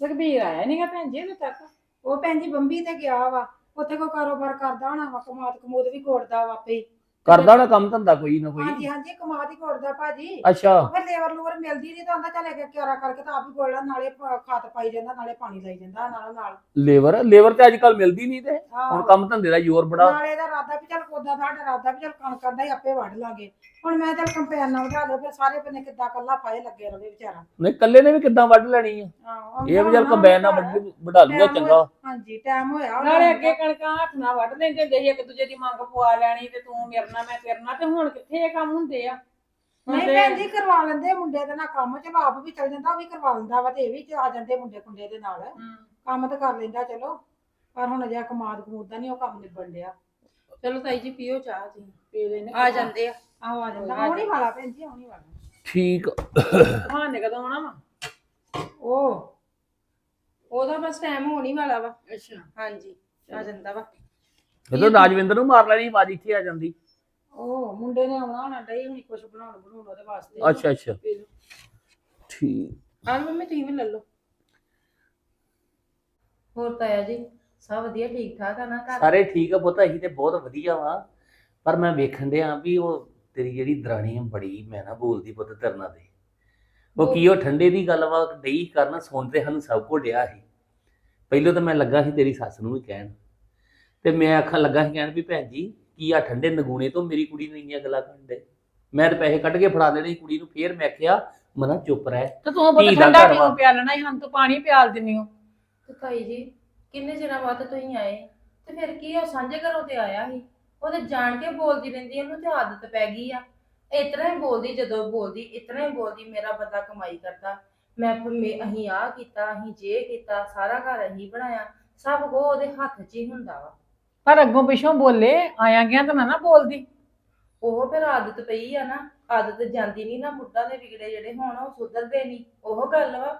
ਰਘਬੀਰ ਆਇਆ ਨਹੀਂਗਾ ਭੈਣ ਜੀ ਹਲੇ ਤੱਕ ਉਹ ਭੈਣ ਜੀ ਬੰਬੀ ਤੇ ਗਿਆ ਵਾ ਉੱਥੇ ਕੋਈ ਕਾਰੋਬਾਰ ਕਰਦਾ ਹੋਣਾ ਵਾ ਕਮਾਤ ਕਮੂਦ ਵੀ ਕੋੜਦਾ ਵਾ ਆਪੇ ਹੀ। ਕਰਦਾ ਨਾ ਕੰਮ ਧੰਦਾ ਕੋਈ ਨਾ ਹਾਂਜੀ ਕੋਈ ਹਾਂਜੀ ਕਮਾਤ ਹੀ ਕੋੜਦਾ ਭਾਜੀ। ਅੱਛਾ। ਫਿਰ ਲੇਬਰ ਲੂਬਰ ਮਿਲਦੀ ਨਹੀਂ ਤਾਂ ਆਂਦਾ ਚੱਲ ਇੱਕ ਕਿਆਰਾ ਕਰਕੇ ਤਾਂ ਆਪ ਹੀ ਕੋਲ ਨਾਲੇ ਪ- ਖਾਦ ਪਾਈ ਜਾਂਦਾ ਨਾਲੇ ਪਾਣੀ ਲਾਈ ਜਾਂਦਾ ਨਾਲ ਨਾਲ। ਲੇਬਰ? ਲੇਬਰ ਤੇ ਅੱਜ ਕੱਲ ਮਿਲਦੀ ਨਹੀਂ ਤੇ। ਹੁਣ। ਕੰਮ ਧੰਦੇ ਦਾ ਜ਼ੋਰ ਬੜਾ। ਨਾਲੇ ਦਾ ਰਾਦਾ ਵੀ ਚੱਲ ਕੋਦਾ ਸਾਡਾ ਰਾਦਾ ਵੀ ਚੱਲ ਕਣਕਾਂ ਦਾ ਹੀ ਆਪੇ ਵੱਢ ਲਾਂਗੇ। ਹੁਣ ਮੈਂ ਚੱਲ ਕੰਪੈਨ ਨਾਲ ਵਧਾ ਲਓ ਫਿਰ ਸਾਰੇ ਬੰਨੇ ਕਿੱਦਾਂ ਕੱਲਾ ਪਾਏ ਲੱਗੇ ਰਵੇ ਵਿਚਾਰਾ। ਨਹੀਂ ਕੱਲੇ ਨੇ ਵੀ ਕਿੱਦਾਂ ਵੱਢ ਲੈਣੀ ਆ? ਆਹੋ, ਇਹ ਵੀ ਚੱਲ ਆਉਣਾ ਕੰਬਾਈਨ ਨਾਲ ਹੋਣਾ ਵੱਢ ਵਢਾ ਲੂਗਾ ਟਾਈਮ ਚੰਗਾ। ਹਾਂਜੀ ਟਾਈਮ ਹੋਇਆ। ਨਾਲੇ ਹੁੰਦਾ। ਅੱਗੇ ਕਣਕਾਂ ਹੱਥ ਨਾਲ ਵੱਢ ਲੈਂਦੇ ਹੁੰਦੇ ਸੀ ਇੱਕ ਦੂਜੇ ਦੀ ਮੰਗ ਪਵਾ ਲੈਣੀ ਤੇ ਤੂੰ ਮੇਰੇ ਨਾਲ ਮੈਂ ਤੇਰੇ ਨਾਲ ਤੇ ਹੁਣ ਕਿੱਥੇ ਇਹ ਕੰਮ ਹੁੰਦੇ ਆ? ਹੁਣ ਨਹੀਂ ਤੇ- ਭੈਣ ਜੀ ਕਰਵਾ ਲੈਂਦੇ ਮੁੰਡੇ ਦੇ ਨਾਲ ਕੰਮ ਚਲੋ ਆਪ ਵੀ ਚੱਲ ਜਾਂਦਾ ਉਹ ਵੀ ਕਰਵਾ ਲੈਂਦਾ ਵਾ ਤੇ ਇਹ ਵੀ ਆ ਜਾਂਦੇ ਮੁੰਡੇ ਕੁੰਡੇ ਦੇ ਨਾਲ। ਹਮ, ਕੰਮ ਤਾਂ ਕਰ ਲੈਂਦਾ ਚਲੋ। ਪਰ ਹੁਣ ਅਜੇ ਕਮਾਦ ਕਮੂਦ ਦਾ ਨਹੀਂ ਉਹ ਕੰਮ ਨਿਬੜ ਡਿਆ ਚਲੋ ਤਾਈ ਜੀ ਪੀਓ ਚਾਹ ਜੀ। ਪੀ ਲੈਨੇ ਆ ਜਾਂਦੇ ਆ। ਆਹੋ ਆ ਜਾਂਦਾ। ਆਉਣੀ ਵਾਲਾ ਭੈਣ ਜੀ ਆਉਣੀ ਵਾਲਾ। ਠੀਕ। ਬਹਾਨੇ ਕਦੋਂ ਆਉਣਾ ਵਾ? ਉਹ ਉਹਦਾ ਬਸ ਟਾਈਮ ਹੋਣੀ ਵਾਲਾ ਵਾ। ਅੱਛਾ। ਹਾਂਜੀ ਆ ਜਾਂਦਾ ਵਾ। ਜਦੋਂ ਰਾਜਵਿੰਦਰ ਨੂੰ ਮਾਰ ਲੈਣੀ ਆਵਾਜ਼ ਇੱਥੇ ਆ ਜਾਂਦੀ। ਉਹ ਮੁੰਡੇ ਨੇ ਆਉਣਾ ਹੋਣਾ ਡਈ ਹੁਣੀ ਕੁਝ ਬਣਾਉਣ ਬਣਾਉਣ ਉਹਦੇ ਵਾਸਤੇ। ਅੱਛਾ ਅੱਛਾ। ਪੀ ਲਓ। ਠੀਕ। ਆ ਮੰਮੀ ਤੁਸੀਂ ਵੀ ਲੈ ਲਓ। ਹੋਰ ਤਾਇਆ ਜੀ ਸਭ ਵਧੀਆ ਠੀਕ ਠਾਕ ਆ ਨਾ ਘਰ? ਸਾਰੇ ਠੀਕ ਆ ਪੁੱਤ ਅਸੀਂ ਤੇ ਬਹੁਤ ਵਧੀਆ ਵਾ। ਪਰ ਮੈਂ ਵੇਖਣ ਡਿਆ ਵੀ ਉਹ ਤੇਰੀ ਜਿਹੜੀ ਦਰਾਣੀ ਆ ਬੜੀ ਮੈਂ ਨਾ ਬੋਲਦੀ ਪੁੱਤ ਤਰਨਾ ਦੇ ਉਹ ਕੀ ਉਹ ਠੰਡੇ ਦੀ ਗੱਲ ਵਾ ਡਈ ਕਰਨ ਸੁਣਦੇ ਹਨ ਸਭ ਕੋ ਡਿਆ ਸੀ। ਪਹਿਲਾਂ ਤਾਂ ਮੈਂ ਲੱਗਾ ਸੀ ਤੇਰੀ ਸੱਸ ਨੂੰ ਵੀ ਕਹਿਣ। ਤੇ ਮੈਂ ਆਖਣ ਲੱਗਾ ਸੀ ਕਹਿਣ ਵੀ ਭੈਣ ਜੀ ਕੀ ਆ ਠੰਡੇ ਨਗੂਣੇ ਤੋਂ ਮੇਰੀ ਕੁੜੀ ਨੂੰ ਇੰਨੀਆਂ ਗੱਲਾਂ ਕਰਨ ਦੇ। ਮੈਂ ਤਾਂ ਪੈਸੇ ਕੱਢ ਕੇ ਫੜਾ ਦੇਣੇ ਸੀ ਕੁੜੀ ਨੂੰ ਫੇਰ ਮੈਂ ਕਿਹਾ ਮਨਾ ਚੁੱਪ ਰਹਿ। ਤੇ ਤੂੰ ਬਹੁਤ ਧੀ ਦਾ ਠੰਡਾ ਘਰ ਵਾ। ਪਿਆ ਲੈਣਾ ਸਾਨੂੰ ਤੂੰ ਪਾਣੀ ਪਿਆਲ ਦਿੰਨੀ ਹੋ। ਤੇ ਤਾਈ ਜੀ ਕਿੰਨੇ ਚਿਰਾਂ ਬਾਅਦ ਤੁਸੀਂ ਆਏ? ਤੇ ਫਿਰ ਕੀ ਆ, ਉਹ ਸਾਂਝੇ ਘਰੋਂ ਤੇ ਆਇਆ ਸੀ। ਉਹ ਤੇ ਜਾਣ ਕੇ ਬੋਲਦੀ ਰਹਿੰਦੀ ਆ, ਉਹਨੂੰ ਤੇ ਆਦਤ ਪੈ ਗਈ ਆ। ਇਤਨਾ ਹੀ ਬੋਲਦੀ ਜਦੋਂ ਬੋਲਦੀ ਇਤਨਾ ਹੀ ਬੋਲਦੀ ਮੇਰਾ ਬੰਦਾ ਕਮਾਈ ਕਰਦਾ। ਮੈਂ ਮੈਂ- ਅਸੀਂ ਆ ਕੀਤਾ ਅਸੀਂ ਜੇ ਕੀਤਾ ਸਾਰਾ ਘਰ ਅਸੀਂ ਬਣਾਇਆ। ਸਭ ਕੋ ਉਹਦੇ ਹੱਥ 'ਚ ਹੀ ਹੁੰਦਾ ਵਾ। ਪਰ ਅੱਗੋਂ ਪਿੱਛੋਂ ਬੋਲੇ ਆਇਆ ਗਿਆ ਤਾਂ ਨਾ ਨਾ ਬੋਲਦੀ। ਉਹ ਫਿਰ ਆਦਤ ਪਈ ਆ ਨਾ ਆਦਤ ਜਾਂਦੀ ਨਹੀਂ ਨਾ ਮੁੱਢਾਂ ਦੇ ਵਿਗੜੇ ਜਿਹੜੇ ਹੋਣ ਉਹ ਸੁਧਰਦੇ ਨਹੀਂ ਉਹ ਗੱਲ ਵਾ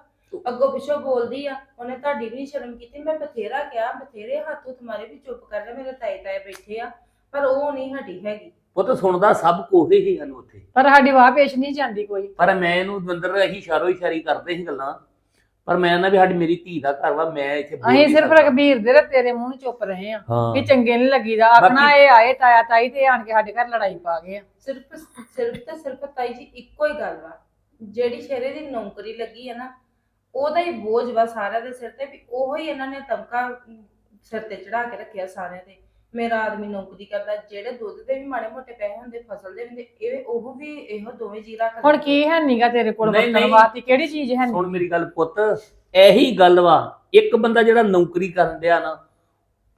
ਅੱਗੋਂ ਪਿੱਛੋਂ ਬੋਲਦੀ ਆ ਉਹਨੇ ਤੁਹਾਡੀ ਵੀ ਨੀ ਸ਼ਰਮ ਕੀਤੀ ਮੈਂ ਬਥੇਰਾ ਕਿਹਾ ਬਥੇਰੇ ਹੱਥ ਹੁੱਥ ਮਾਰੇ ਵੀ ਚੁੱਪ ਕਰ ਜਾ ਮੇਰੇ ਤਾਏ ਤਾਏ ਬੈਠੇ ਆ ਪਰ ਉਹ ਨਹੀਂ ਹਟੀ ਹੈਗੀ। ਪੁੱਤ ਸੁਣਦਾ ਸਭ ਕੋਹੇ ਹੀ ਹਨ ਉੱਥੇ। ਪਰ ਸਾਡੀ ਵਾਹ ਪੇਸ਼ ਨਹੀਂ ਜਾਂਦੀ ਕੋਈ। ਪਰ ਮੈਂ ਇਹਨੂੰ ਦਵਿੰਦਰ ਅਸੀਂ ਇਸ਼ਾਰੋ ਇਸ਼ਾਰੀ ਕਰਦੇ ਸੀ ਗੱਲਾਂ। ਪਰ ਮੈਂ ਨਾ ਵੀ ਸਾਡੀ ਮੇਰੀ ਧੀ ਦਾ ਘਰ ਵਾ ਮੈਂ ਇੱਥੇ ਬੋਲ ਅਸੀਂ ਨਹੀਂ ਸਿਰਫ ਸਕਦਾ। ਰਘਬੀਰ ਦੇ ਤੇ ਤੇਰੇ ਮੂੰਹ ਨੂੰ ਚੁੱਪ ਰਹੇ ਆ ਹਾਂ। ਕਿ ਚੰਗੇ ਨਹੀਂ ਲੱਗੀਦਾ। ਆਖਣਾ ਬਾਕੀ- ਇਹ ਆਏ ਤਾਇਆ ਤਾਈ ਤੇ ਆਣ ਕੇ ਸਾਡੇ ਘਰ ਲੜਾਈ ਪਾ ਗਏ ਆ। ਸਿਰਫ ਸਿਰਫ ਤੇ ਸਿਰਫ ਤਾਈ ਜੀ ਇੱਕੋ ਹੀ ਗੱਲ ਵਾ। ਜਿਹੜੀ ਸ਼ੇਰੇ ਦੀ ਨੌਕਰੀ ਲੱਗੀ ਹੈ ਨਾ ਉਹਦਾ ਹੀ ਬੋਝ ਵਾ ਸਾਰਿਆਂ ਦੇ ਸਿਰ ਤੇ ਵੀ ਉਹੋ ਹੀ ਇਹਨਾਂ ਨੇ ਤਬਕਾ ਸਿਰ ਤੇ ਚੜਾ ਕੇ ਰੱਖਿਆ ਸਾਰਿਆਂ ਤੇ। ਮੇਰਾ ਆਦਮੀ ਨੌਕਰੀ ਕਰਦਾ ਜਿਹੜੇ ਦੁੱਧ ਦੇ ਵੀ ਮਾੜੇ ਮੋਟੇ ਪੈਸੇ ਹੁੰਦੇ ਫਸਲ ਦੇ ਵੀ ਹੁੰਦੇ ਇਹ ਉਹ ਵੀ ਇਹੋ ਦੋਵੇਂ ਜੀ ਰੱਖਦੇ ਹੁਣ ਕੀ ਹੈ ਨੀਗਾ ਤੇਰੇ ਕੋਲ ਨਹੀਂ, ਵਰਤਣ ਨਹੀਂ। ਵਾਸਤੇ? ਕਿਹੜੀ ਚੀਜ਼ ਹੈ ਨੀ? ਸੁਣ ਮੇਰੀ ਗੱਲ ਪੁੱਤ ਇਹੀ ਗੱਲ ਵਾ ਇੱਕ ਬੰਦਾ ਜਿਹੜਾ ਨੌਕਰੀ ਕਰਨ ਡਿਆ ਨਾ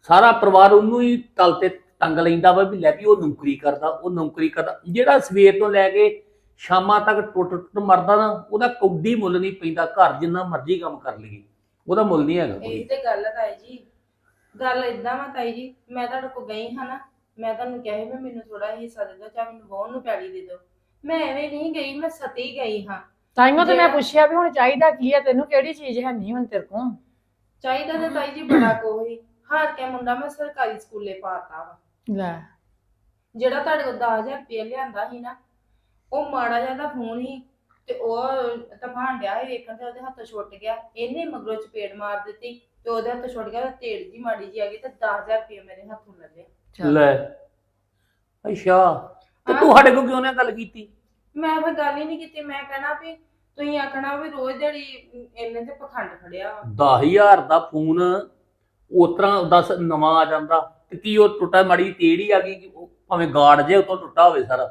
ਸਾਰਾ ਪਰਿਵਾਰ ਉਹਨੂੰ ਹੀ ਤਲ ਤੇ ਟੰਗ ਲੈਂਦਾ ਵਾ ਵੀ ਲੈ ਵੀ ਉਹ ਨੌਕਰੀ ਕਰਦਾ ਉਹ ਨੌਕਰੀ ਕਰਦਾ। ਜਿਹੜਾ ਸਵੇਰ ਤੋਂ ਲੈ ਕੇ ਸ਼ਾਮਾਂ ਤੱਕ ਟੁੱਟ ਟੁੱਟ ਮਰਦਾ ਨਾ ਉਹਦਾ ਕੌਡੀ ਮੁੱਲ ਨਹੀਂ ਪੈਂਦਾ ਘਰ ਜਿੰਨਾ ਮਰਜ਼ੀ ਕੰਮ ਕਰ ਲਈਏ। ਉਹਦਾ ਮੁੱਲ ਨਹੀਂ ਹੈਗਾ ਇਹ ਕੋਈ ਤੇ ਗੱਲ ਹੈ ਤਾਈ ਜੀ। ਗੱਲ ਇਦਾਂ ਵਾ ਤਾਈ ਜੀ ਮੈਂ ਤੁਹਾਡੇ ਕੋਲ ਗਈ ਹਾਂ ਨਾ ਮੈਂ ਤੁਹਾਨੂੰ ਕਿਹਾ ਸੀ ਵੀ ਮੈਨੂੰ ਥੋੜਾ ਹਿੱਸਾ ਦੇ ਦਿਓ ਚਾਹੇ ਮੈਨੂੰ ਵਾਹਣ ਨੂੰ ਪੈਲੀ ਦੇ ਦਿਓ। ਮੈਂ ਐਵੇਂ ਨਹੀਂ ਗਈ ਮੈਂ ਸਤੀ ਗਈ ਹਾਂ। ਤਾਈਓ ਤੇ ਮੈਂ ਜਿਹੜਾ- ਪੁੱਛਿਆ ਵੀ ਹੁਣ ਚਾਹੀਦਾ ਕੀ ਹੈ ਤੈਨੂੰ ਕਿਹੜੀ ਚੀਜ਼ ਹੈ ਨਹੀਂ ਹੁਣ ਤੇਰੇ ਕੋਲ? ਚਾਹੀਦਾ ਤੇ ਤਾਈ ਜੀ ਬੜਾ ਕੋਈ ਹਾਰ ਕੇ ਮੁੰਡਾ ਮੈਂ ਸਰਕਾਰੀ ਸਕੂਲੇ ਪਾਤਾ ਵਾ। ਲੈ। ਜਿਹੜਾ ਤੁਹਾਡੇ ਕੋਲ 10000 ਰੁਪਏ ਲਿਆਂਦਾ ਸੀ ਨਾ ਉਹ ਮਾੜਾ ਜਿਹਾ ਦਾ ਫੋਨ ਸੀ ਤੇ ਉਹ ਤਫਾਨ ਡਿਆ ਸੀ ਵੇਖਣ ਤੇ ਉਹਦੇ ਹੱਥੋਂ ਛੁੱਟ ਗਿਆ। ਇਹਨੇ ਮਗਰੋਂ ਚਪੇੜ ਮਾਰ ਦਿੱਤੀ। ਤੇ ਉਹਦੇ ਹੱਥੋਂ ਛੁੱਟ ਗਿਆ ਤੇ ਤੇੜ ਜੀ ਮਾੜੀ ਜੀ ਆ ਗਈ ਤੇ 10000 ਰੁਪਏ ਮੇਰੇ ਹੱਥੋਂ ਲੈ ਲਿਆ ਲੈ। ਅੱਛਾ। ਤੇ। ਤੂੰ ਸਾਡੇ ਕੋਲ ਕਿਉਂ ਨਾ ਗੱਲ ਕੀਤੀ? ਮੈਂ ਫਿਰ ਗੱਲ ਹੀ ਨਹੀਂ ਕੀਤੀ ਮੈਂ ਕਹਿਣਾ ਵੀ ਤੁਸੀਂ ਆਖਣਾ ਵੀ ਰੋਜ਼ ਦਿਹਾੜੀ ਇਹਨੇ ਤੇ ਪਖੰਡ ਖੜਿਆ ਵਾ। 10000 ਦਾ ਫੋਨ ਤਰ੍ਹਾਂ ਦੱਸ ਨਵਾਂ ਆ ਜਾਂਦਾ ਤੇ ਕੀ ਉਹ ਟੁੱਟਾ ਮਾੜੀ ਤੇੜ ਹੀ ਆ ਗਈ ਕਿ ਉਹ ਭਾਵੇਂ ਗਾਰਡ ਜੇ ਉਤੋਂ ਟੁੱਟਾ ਹੋਵੇ ਸਾਰਾ।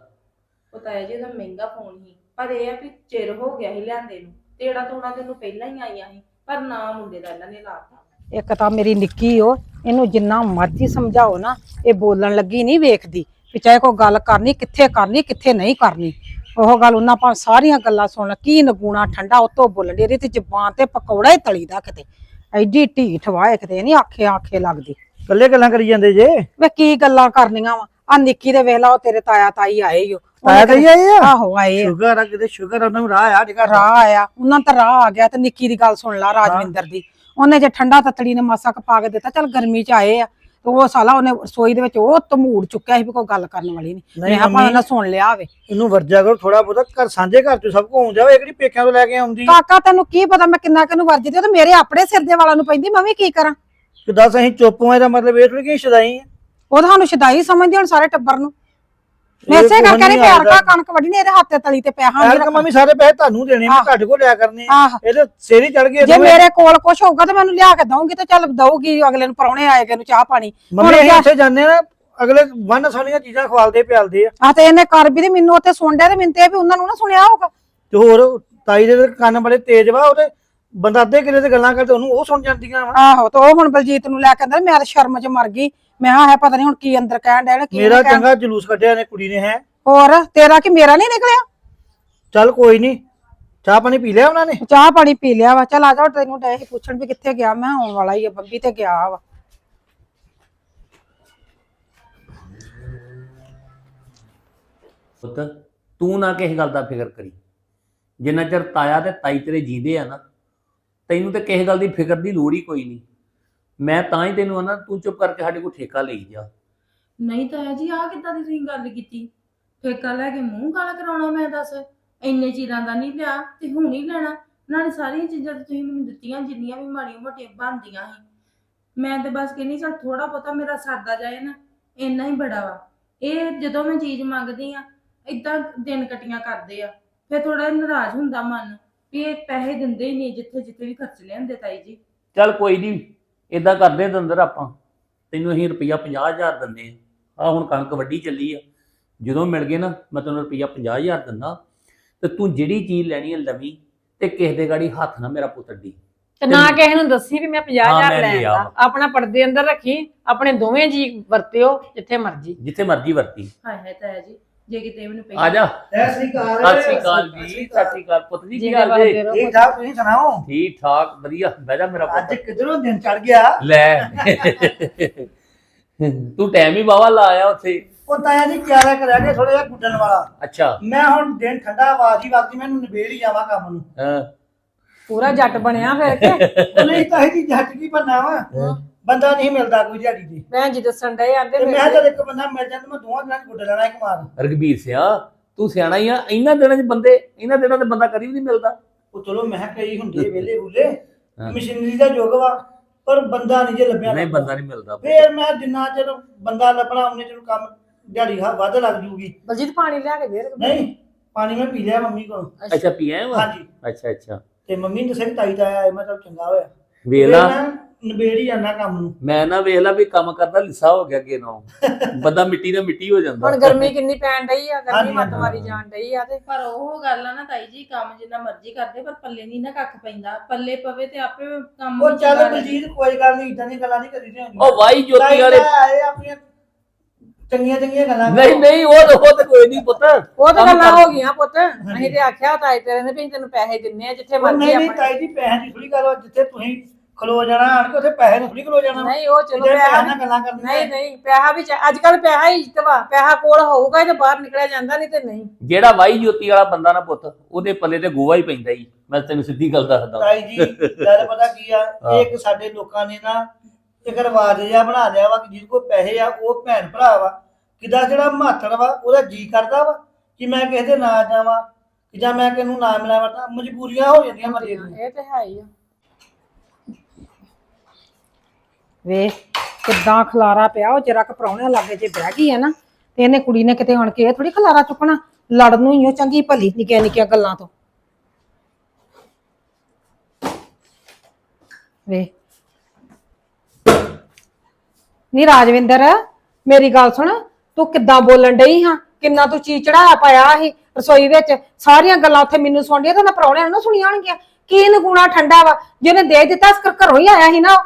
ਪਤਾ ਹੈ ਜੀ ਉਹਦਾ ਮਹਿੰਗਾ ਫੋਨ ਸੀ ਪਰ ਇਹ ਆ ਵੀ ਚਿਰ ਹੋ ਗਿਆ ਸੀ ਲਿਆਂਦੇ ਨੂੰ ਤੇੜਾ ਤੋੜਾ ਤੈਨੂੰ ਪਹਿਲਾਂ ਹੀ ਆਈਆਂ ਸੀ ਪਰ ਨਾ ਮੁੰਡੇ ਦਾ ਇਹਨਾਂ ਨੇ ਲਾਤਾ ਇੱਕ ਤਾਂ ਮੇਰੀ ਨਿੱਕੀ ਓ ਇਹਨੂੰ ਜਿੰਨਾ ਮਰਜ਼ੀ ਸਮਝਾਓ ਨਾ ਇਹ ਬੋਲਣ ਲੱਗੀ ਨਹੀਂ ਵੇਖਦੀ ਵੀ ਚਾਹੇ ਕੋਈ ਗੱਲ ਕਰਨੀ ਕਿੱਥੇ ਕਰਨੀ ਕਿੱਥੇ ਨਹੀਂ ਕਰਨੀ। ਉਹ ਗੱਲ ਉਹਨਾਂ ਆਪਾਂ ਸਾਰੀਆਂ ਗੱਲਾਂ ਸੁਣ ਕੀ ਨਗੂਣਾ ਠੰਡਾ ਉਤੋਂ ਬੋਲਣ ਦੀ ਇਹਦੀ ਤੇ ਜ਼ਬਾਨ ਤੇ ਪਕੌੜਾ ਹੀ ਤਲੀ ਦਾ ਕਿਤੇ। ਐਡੀ ਢੀਠ ਵਾਏ ਕਿਤੇ ਨਹੀਂ ਆਖੇ ਆਖੇ ਲੱਗਦੀ। ਕੱਲੇ ਗੱਲਾਂ ਕਰੀ ਜਾਂਦੇ ਜੇ? ਵੇ ਕੀ ਗੱਲਾਂ ਕਰਨੀਆਂ ਵਾ? ਆ ਨਿੱਕੀ ਦੇ ਵੇਖ ਲਾ ਉਹ ਤੇਰੇ ਤਾਇਆ ਤਾਈ ਆਏ ਈ ਓ। ਉਹਨੇ ਆਇਆ ਤਾਂ ਹੀ ਆਏ ਆ? ਆਹੋ ਆਏ। ਸ਼ੁਗਰ ਆ ਕਿਤੇ ਸ਼ੁਗਰ ਉਹਨਾਂ ਨੂੰ ਰਾਹ ਆ ਟਿਕਾ ਰਾਹ ਆਇਆ ਉਹਨਾਂ ਤਾਂ ਰਾਹ ਆ ਗਿਆ ਤੇ ਨਿੱਕੀ ਦੀ ਗੱਲ ਸੁਣ ਲਾ ਰਾਜਵਿੰਦਰ ਦੀ। ਉਹਨੇ ਜੇ ਠੰਡਾ ਤਤੜੀ ਨੇ ਮਾਸਾ ਕ ਪਾ ਕੇ ਦਿੱਤਾ ਚੱਲ ਗਰਮੀ ਚ ਆਏ ਆ ਤੇ ਉਹ ਸਾਲਾ ਉਹਨੇ ਰਸੋਈ ਦੇ ਵਿੱਚ ਉਹ ਤਮੂੜ ਚੁੱਕਿਆ ਸੀ ਵੀ ਕੋਈ ਗੱਲ ਕਰਨ ਵਾਲੀ ਨਹੀਂ। ਮੈਂ ਮੰਮੀ ਉਹਨਾਂ ਸੁਣ ਲਿਆ ਹੋਵੇ। ਇਹਨੂੰ ਵਰਜਿਆ ਕਰੋ ਥੋੜਾ ਬਹੁਤਾ ਘਰ ਸਾਂਝੇ ਘਰ ਚ ਸਭ ਕੋ ਆਉਂ ਜਾਵੇ ਇਹ ਕਿਹੜੀ ਪੇਕਿਆਂ ਤੋਂ ਲੈ ਕੇ ਆਉਂਦੀ। ਕਾਕਾ ਤੈਨੂੰ ਕੀ ਪਤਾ ਮੈਂ ਕਿੰਨਾ ਕਿਨੂੰ ਵਰਜਦੀ ਉਹ ਤੇ ਮੇਰੇ ਆਪਣੇ ਸਿਰ ਦੇ ਵਾਲਾਂ ਨੂੰ ਪੈਂਦੀ ਮੈਂ ਵੀ ਕੀ ਕਰਾਂ? ਕਿ ਦੱਸ ਅਸੀਂ ਚੁੱਪ ਹੋਏ ਦਾ ਮਤਲਬ ਇਹ ਥੋੜੀ ਕਿ ਸ਼ਦਾਈ ਆ? ਉਹ ਤਾਂ ਸਾਨੂੰ ਸ਼ਦਾਈ ਸਮਝਦੇ ਹੁਣ ਸਾਰੇ ਟੱਬਰ ਨੂੰ। ਕਰਕੇ ਨਹੀਂ ਨਹੀਂ ਪਿਆਰ। ਕਾ ਕਣਕ ਵੱਢੀ ਨੇ ਇਹਦੇ ਹੱਥ ਤੇ ਤਲੀ ਤੇ ਪਿਆ। ਹਾਂ ਐਰ ਮੰਮੀ ਸਾਰੇ ਪੈਸੇ ਤੁਹਾਨੂੰ ਦੇਣੇ ਮੈਂ। ਤੁਹਾਡੇ ਕੋਲ ਲਿਆ ਕਰਨੇ ਇਹਦੇ ਸੇਰੀ ਚੜ ਗਏ ਜੇ ਮੇਰੇ ਕੋਲ ਕੁਝ ਹੋਊਗਾ ਤੇ ਮੈਨੂੰ ਲਿਆ ਕੇ ਦਊਂਗੀ ਤੇ ਚੱਲ ਦਊਗੀ ਅਗਲੇ ਨੂੰ ਪਰੌਣੇ ਆਏਗੇ ਨੂੰ ਚਾਹ ਪਾਣੀ। ਮੰਮੀ ਉੱਥੇ ਜਾਂਦੇ ਨਾ ਅਗਲੇ ਵੰਨ ਸੋਨੀਆਂ ਚੀਜ਼ਾਂ ਖਵਾਲਦੇ ਪਿਆਲਦੇ ਆ। ਆ ਤੇ ਇਹਨੇ ਕਰ ਵੀ ਤੇ ਮੈਨੂੰ ਉੱਥੇ ਸੁਣ ਡਿਆ ਤੇ ਮੈਨੂੰ ਤੇ ਇਹ ਵੀ ਉਹਨਾਂ ਨੂੰ ਨਾ ਸੁਣਿਆ ਹੋਊਗਾ। ਤੇ ਹੋਰ ਤਾਈ ਦੇ ਕੰਨ ਬੜੇ ਤੇਜ਼ ਵਾ ਉਹਦੇ ਬੰਦਾ ਅੱਧੇ ਕਿਲੇ ਤੇ ਗੱਲਾਂ ਕਰਦੇ ਉਹਨੂੰ ਉਹ ਸੁਣ ਜਾਂਦੀਆਂ ਵਾ। ਆਹੋ ਤੇ ਉਹ ਹੁਣ ਬਲਜੀਤ ਨੂੰ ਲੈ ਕੇ ਅੰਦਰ ਮੈਂ ਤਾਂ ਸ਼ਰਮ 'ਚ ਮਰ ਗਈ। ਮੈਂ ਹਾਂ ਹੈ ਪਤਾ ਨਹੀਂ ਹੁਣ ਕੀ ਅੰਦਰ ਕਹਿਣ ਡਿਆ ਨਾ ਕੀ ਮੇਰਾ ਨਹੀਂ ਕਹਿਣ- ਚੰਗਾ ਜਲੂਸ ਕੱਢਿਆ ਨੇ ਕੁੜੀ ਨੇ ਹੈ। ਹੋਰ ਤੇਰਾ ਕੀ ਮੇਰਾ ਨਹੀਂ ਨਿਕਲਿਆ? ਚੱਲ ਕੋਈ ਨਹੀਂ ਚਾਹ ਪਾਣੀ ਪੀ ਲਿਆ ਉਹਨਾਂ ਨੇ? ਚਾਹ ਪਾਣੀ ਪੀ ਲਿਆ ਵਾ ਚੱਲ ਆ ਜਾ ਤੈਨੂੰ ਡੇ ਪੁੱਛਣ ਵੀ ਕਿੱਥੇ ਗਿਆ ਮੈਂ ਆਉਣ ਵਾਲਾ ਹੀ ਆ ਬੰਬੀ ਤੇ ਗਿਆ ਵਾ। ਪੁੱਤ ਤੂੰ ਨਾ ਕਿਸੇ ਗੱਲ ਦਾ ਫਿਕਰ ਕਰੀ। ਜਿੰਨਾ ਚਿਰ ਤਾਇਆ ਤੇ ਤਾਈ ਤੇਰੇ ਜੀਂਦੇ ਆ ਨਾ ਤੈਨੂੰ ਤੇ ਕਿਸੇ ਗੱਲ ਦੀ ਫਿਕਰ ਦੀ ਲੋੜ ਹੀ ਕੋਈ ਨਹੀਂ ਮੈਂ ਤਾਂ ਹੀ ਤੈਨੂੰ ਆਨਾ ਤੂੰ ਚੁੱਪ ਕਰਕੇ ਸਾਡੇ ਕੋਲ ਠੇਕਾ ਲਈ ਜਾ। ਨਹੀਂ ਤਾਇਆ ਜੀ ਆਹ ਕਿੱਦਾਂ ਦੀ ਤੁਸੀਂ ਗੱਲ ਕੀਤੀ? ਠੇਕਾ ਲੈ ਕੇ ਮੂੰਹ ਕਾਲਾ ਕਰਾਉਣਾ ਮੈਂ ਦੱਸ। ਇੰਨੇ ਚਿਰਾਂ ਦਾ ਨਹੀਂ ਲਿਆ ਤੇ ਹੁਣ ਹੀ ਲੈਣਾ। ਨਾਲੇ ਸਾਰੀਆਂ ਚੀਜ਼ਾਂ ਤੇ ਤੁਸੀਂ ਮੈਨੂੰ ਦਿੱਤੀਆਂ ਜਿੰਨੀਆਂ ਵੀ ਮਾੜੀਆਂ ਮੋਟੀਆਂ ਬਣਦੀਆਂ ਸੀ। ਮੈਂ ਤੇ ਬਸ ਕਹਿੰਦੀ ਚਲ ਥੋੜਾ ਬਹੁਤਾ ਮੇਰਾ ਸਰਦਾ ਜਾਏ ਨਾ ਇੰਨਾ ਹੀ ਬੜਾ ਵਾ। ਇਹ ਜਦੋਂ ਮੈਂ ਚੀਜ਼ ਮੰਗਦੀ ਆ ਇਦਾਂ ਦਿਨ ਕਟੀਆਂ ਕਰਦੇ ਆ। ਫਿਰ ਥੋੜਾ ਨਾਰਾਜ਼ ਹੁੰਦਾ ਮਨ ਵੀ ਇਹ ਪੈਸੇ ਦਿੰਦੇ ਹੀ ਨਹੀਂ ਜਿੱਥੇ ਜਿੱਥੇ ਵੀ ਖਰਚ ਲਿਆਂਦੇ ਤਾਈ ਜੀ। ਚੱਲ ਕੋਈ ਨਹੀਂ ਇਦਾਂ ਕਰਦੇ ਦੰਦਰ ਆਪਾਂ। ਤੈਨੂੰ ਅਸੀਂ ਰੁਪਈਆ 50000 ਦਿੰਦੇ ਆ। ਆ ਹੁਣ ਕਣਕ ਵੱਡੀ ਚੱਲੀ ਆ। ਜਦੋਂ ਮਿਲ ਗਏ ਨਾ ਮੈਂ ਤੈਨੂੰ ਰੁਪਈਆ 50000 ਦਿੰਦਾ। ਤੇ ਤੂੰ ਜਿਹੜੀ ਚੀਜ਼ ਲੈਣੀ ਹੈ ਲਵੀ ਤੇ ਕਿਸੇ ਦੇ ਗਾੜੀ ਹੱਥ ਨਾ ਮੇਰਾ ਪੁੱਤ ਅੱਡੀ। ਤੇ ਨਾ ਕਿਸੇ ਨੂੰ ਦੱਸੀ ਵੀ ਮੈਂ ਹਾਂ, 50000 ਮੈਂ ਲੈ ਲਿਆ ਆਂਦਾ। ਵਾ। ਆਪਣਾ ਪਰਦੇ ਅੰਦਰ ਰੱਖੀ ਆਪਣੇ ਦੋਵੇਂ ਜੀ ਵਰਤਿਓ ਜਿੱਥੇ ਮਰਜ਼ੀ। ਜਿੱਥੇ ਮਰਜ਼ੀ ਵਰਤੀ। ਹਾਏ ਹਾਏ ਤਾਇਆ ਜੀ। ਜੇ ਕਿਤੇ ਮੈਨੂੰ ਆ ਜਾ। ਸਤਿ ਸ੍ਰੀ ਅਕਾਲ। ਸਤਿ ਸ਼੍ਰੀ ਅਕਾਲ ਜੀ ਸਤਿ ਸ਼੍ਰੀ ਅਕਾਲ। ਪੁੱਤ ਜੀ ਕੀ ਹਾਲ ਜੀ? ਠੀਕ ਠਾਕ ਤੁਸੀਂ ਸੁਣਾਓ? ਠੀਕ ਠਾਕ ਵਧੀਆ। ਬਹਿ ਜਾ ਮੇਰਾ ਅੱਜ ਪੁੱਤ ਕਿਧਰੋਂ ਦਿਨ ਚੜ ਗਿਆ? ਲੈ। ਤੂੰ ਟਾਈਮ ਹੀ ਬਾਵਾ ਲਾਇਆ ਉੱਥੇ। ਉਹ ਤਾਇਆ ਜੀ ਕਿਆਰਾ ਕਰਿਆ ਕੇ ਥੋੜਾ ਜਿਹਾ ਗੁੱਡਣ ਵਾਲਾ। ਅੱਛਾ। ਮੈਂ ਹੁਣ ਦਿਨ ਠੰਡਾ ਆਵਾਜ਼ ਹੀ ਵਗਦੀ ਮੈਨੂੰ ਨਿਬੇੜ ਹੀ ਜਾਵਾਂ ਕੰਮ ਨੂੰ। ਹਾਂ। ਪੂਰਾ ਜੱਟ ਬਣਿਆ ਫਿਰ ਕੇ। ਨਹੀਂ ਤਾਂ ਇਹਦੀ ਜੱਟ ਕੀ ਬੰਨਾ ਵਾ? ਬੰਦਾ ਨਹੀਂ ਮਿਲਦਾ ਕੋਈ ਦਿਹਾੜੀ ਤੇ। ਭੈਣ ਜੀ ਦੱਸਣ ਡਏ ਆਂਦੇ ਤੇ ਮੈਂ ਜਦ ਇੱਕ ਬੰਦਾ ਮਿਲ ਜਾਂਦਾ ਮੈਂ ਦੋਵਾਂ ਦਿਨਾਂ ਚ ਗੁੱਡ ਲੈਣਾ ਇੱਕ ਮਾਰ। ਰਗਵੀਰ ਸਿਆ ਤੂੰ ਸਿਆਣਾ ਹੀ ਆ ਇਹਨਾਂ ਦਿਨਾਂ 'ਚ ਬੰਦੇ ਇਹਨਾਂ ਦਿਨਾਂ 'ਚ ਬੰਦਾ ਕਦੀ ਵੀ ਨਹੀਂ ਮਿਲਦਾ। ਉਹ ਚਲੋ ਮੈਂ ਕਿਹਾ ਕਈ ਹੁੰਦੇ ਵੇਲੇ ਬੁਲੇ ਹਾਂ। ਮਸ਼ੀਨਰੀ ਦਾ ਯੁੱਗ ਵਾ ਪਰ ਬੰਦਾ ਨਹੀਂ ਜੇ ਲੱਭਿਆ ਨਹੀਂ। ਬੰਦਾ ਨਹੀਂ ਮਿਲਦਾ। ਫੇਰ ਮੈਂ ਜਿੰਨਾ ਚਿਰ ਬੰਦਾ ਲੱਭਣਾ ਉਹਨੇ ਚਿਰ ਕੰਮ ਦਿਹਾੜੀ ਹਾ ਵੱਧ ਲੱਗ ਜੂਗੀ। ਬਲਜੀਤ ਪਾਣੀ ਲਿਆ ਕੇ ਦੇ ਨਹੀਂ ਪਾਣੀ ਮੈਂ ਪੀ ਲਿਆ ਮੰਮੀ ਕੋਲ। ਅੱਛਾ ਪੀਆ ਵਾ? ਹਾਂਜੀ। ਅੱਛਾ ਅੱਛਾ। ਤੇ ਮੰਮੀ ਨੇ ਦੱਸਿਆ ਕਿ ਤਾਈ ਦਾ ਆਇਆ ਮੈਂ ਚਲ ਚੰਗਾ ਹੋਇਆ। ਵੇਖ ਫੇਰ ਲਾ ਮੈਂ ਨਿਬੇੜ ਹੀ ਜਾਂਦਾ ਕੰਮ ਨੂੰ। ਮੈਂ ਨਾ ਵੇਖ ਲਾ ਵੀ ਕੰਮ ਕਰਦਾ ਲਿੱਸਾ ਹੋ ਗਿਆ ਅੱਗੇ ਨਾਲੋਂ। ਬੰਦਾ ਮਿੱਟੀ ਦਾ ਮਿੱਟੀ ਹੋ ਜਾਂਦਾ। ਹੁਣ ਗਰਮੀ ਕਿੰਨੀ ਪੈਣ ਡਈ ਆ ਗਰਮੀ ਹਾਂਜੀ, ਮੱਤ। ਮਾਰੀ ਜਾਣ ਡਈ ਆ ਤੇ। ਪਰ ਉਹ ਗੱਲ ਆ ਨਾ ਤਾਈ ਜੀ ਕੰਮ ਜਿੰਨਾ ਮਰਜ਼ੀ ਕਰਦੇ ਪਰ ਪੱਲੇ ਨਹੀਂ ਨਾ ਕੱਖ ਪੈਂਦਾ। ਪੱਲੇ ਪਵੇ ਤੇ ਆਪੇ ਕੰਮ ਉਹ ਚੱਲ ਬਲਜੀਤ ਕੋਈ ਗੱਲ ਨਹੀਂ ਇਦਾਂ ਦੀਆਂ ਗੱਲਾਂ ਨਹੀਂ ਕਰੀ ਦੀਆਂ ਉਹ ਵਾਈ ਜੋਤੀ ਵਾਲੇ ਆਏ ਆਪਣੀਆਂ ਚੰਗੀਆਂ ਚੰਗੀਆਂ ਗੱਲਾਂ ਨਹੀਂ ਨਹੀਂ ਉਹ ਤਾਂ ਉਹ ਤਾਂ ਕੋਈ ਨਹੀਂ ਪੁੱਤ। ਉਹ ਤਾਂ ਕੰਮ ਗੱਲਾਂ ਕਰ- ਹੋ ਗਈਆਂ ਪੁੱਤ। ਅਸੀਂ ਤੇ ਆਖਿਆ ਤਾਏ ਤੇਰੇ ਨੇ ਵੀ ਤੈਨੂੰ ਪੈਸੇ ਦਿੰਨੇ ਆ ਜਿੱਥੇ ਉਹ ਮਰਜ਼ੀ ਨਹੀਂ ਨਹੀਂ ਤਾਈ ਜੀ ਪੈਸੇ ਦੀ ਥੋੜੀ ਗੱਲ ਵਾ ਜਿੱਥੇ ਤੁਸੀਂ ਖਲੋ ਜਾਣਾ ਆਣ ਕੇ ਉੱਥੇ ਪੈਸੇ ਨੂੰ ਥੋੜੀ ਖਲੋ ਜਾਣਾ। ਨਹੀਂ ਉਹ ਚਲੋ ਜਿਹੜੇ ਪੈਸਾ ਨਾਲ ਗੱਲਾਂ ਕਰਨੀਆਂ ਨਹੀਂ ਨਹੀਂ ਪੈਸਾ ਵੀ ਅੱਜ ਕੱਲ ਪੈਸਾ ਹੀ ਇੱਜ਼ਤ ਵਾ। ਪੈਸਾ ਕੋਲ ਹੋਊਗਾ ਤੇ ਬਾਹਰ ਨਿਕਲਿਆ ਜਾਂਦਾ ਨਹੀਂ ਤੇ ਨਹੀਂ। ਜਿਹੜਾ ਵਾਈ ਜੋਤੀ ਵਾਲਾ ਬੰਦਾ ਨਾ ਪੁੱਤ ਉਹਦੇ ਪੱਲੇ ਤੇ ਗੋਆ ਹੀ ਪੈਂਦਾ ਹੀ ਮੈਂ ਤੈਨੂੰ ਸਿੱਧੀ ਗੱਲ ਦੱਸਦਾ। ਤਾਈ ਜੀ ਗੱਲ ਪਤਾ ਕੀ ਆ। ਇਹ ਇੱਕ ਸਾਡੇ ਲੋਕਾਂ ਨੇ ਨਾ ਇੱਕ ਰਿਵਾਜ ਜਿਹਾ ਬਣਾ ਲਿਆ ਵਾ ਕਿ ਜਿਹਦੇ ਕੋਲ ਪੈਸੇ ਆ ਉਹ ਭੈਣ ਭਰਾ ਵਾ। ਕਿਦਾ ਜਿਹੜਾ ਮਾਤੜ ਵਾ ਉਹਦਾ ਜੀ ਕਰਦਾ ਵਾ ਕਿ ਮੈਂ ਕਿਸੇ ਦੇ ਨਾ ਜਾਵਾਂ ਕਿ ਜਾਂ ਮੈਂ ਕਿਸੇ ਨੂੰ ਨਾ ਮਿਲਾਵਾਂ ਤਾਂ ਮਜਬੂਰੀਆਂ ਹੋ ਜਾਂਦੀਆਂ ਮਰਜ਼ੀ ਦੀਆਂ। ਇਹ ਤੇ ਹੈ ਹੀ ਆ। ਵੇ ਕਿੱਦਾਂ ਖਲਾਰਾ ਪਿਆ, ਉਹ ਜਰਾ ਕ ਪ੍ਰਾਹੁਣਿਆਂ ਲਾਗੇ ਜੇ ਬਹਿ ਗਈ ਹੈ ਨਾ, ਤੇ ਇਹਨੇ ਕੁੜੀ ਨੇ ਕਿਤੇ ਆਣ ਕੇ ਇਹ ਥੋੜੀ ਖਲਾਰਾ ਚੁੱਕਣਾ, ਲੜਨ ਨੂੰ ਹੀ ਉਹ ਚੰਗੀ ਭਲੀ ਨਿੱਕੀਆਂ ਨਿੱਕੀਆਂ ਗੱਲਾਂ ਤੋਂ। ਵੇ ਨੀ ਰਾਜਵਿੰਦਰ, ਮੇਰੀ ਗੱਲ ਸੁਣ, ਤੂੰ ਕਿੱਦਾਂ ਬੋਲਣ ਡਈ ਹਾਂ? ਕਿੰਨਾ ਤੂੰ ਚੀ ਚੜਾਇਆ ਪਾਇਆ ਸੀ ਰਸੋਈ ਵਿੱਚ? ਸਾਰੀਆਂ ਗੱਲਾਂ ਉੱਥੇ ਮੈਨੂੰ ਸੁਣਦੀਆਂ ਤਾਂ ਨਾ ਪ੍ਰਾਹੁਣਿਆਂ ਨੂੰ ਨਾ ਸੁਣੀਆਂ ਹੋਣਗੀਆਂ। ਕੀ ਨਗੂਣਾ ਠੰਡਾ ਵਾ? ਜਿਹਨੇ ਦੇ ਦਿੱਤਾ ਇਸ ਘਰੋਂ ਹੀ ਆਇਆ ਸੀ ਨਾ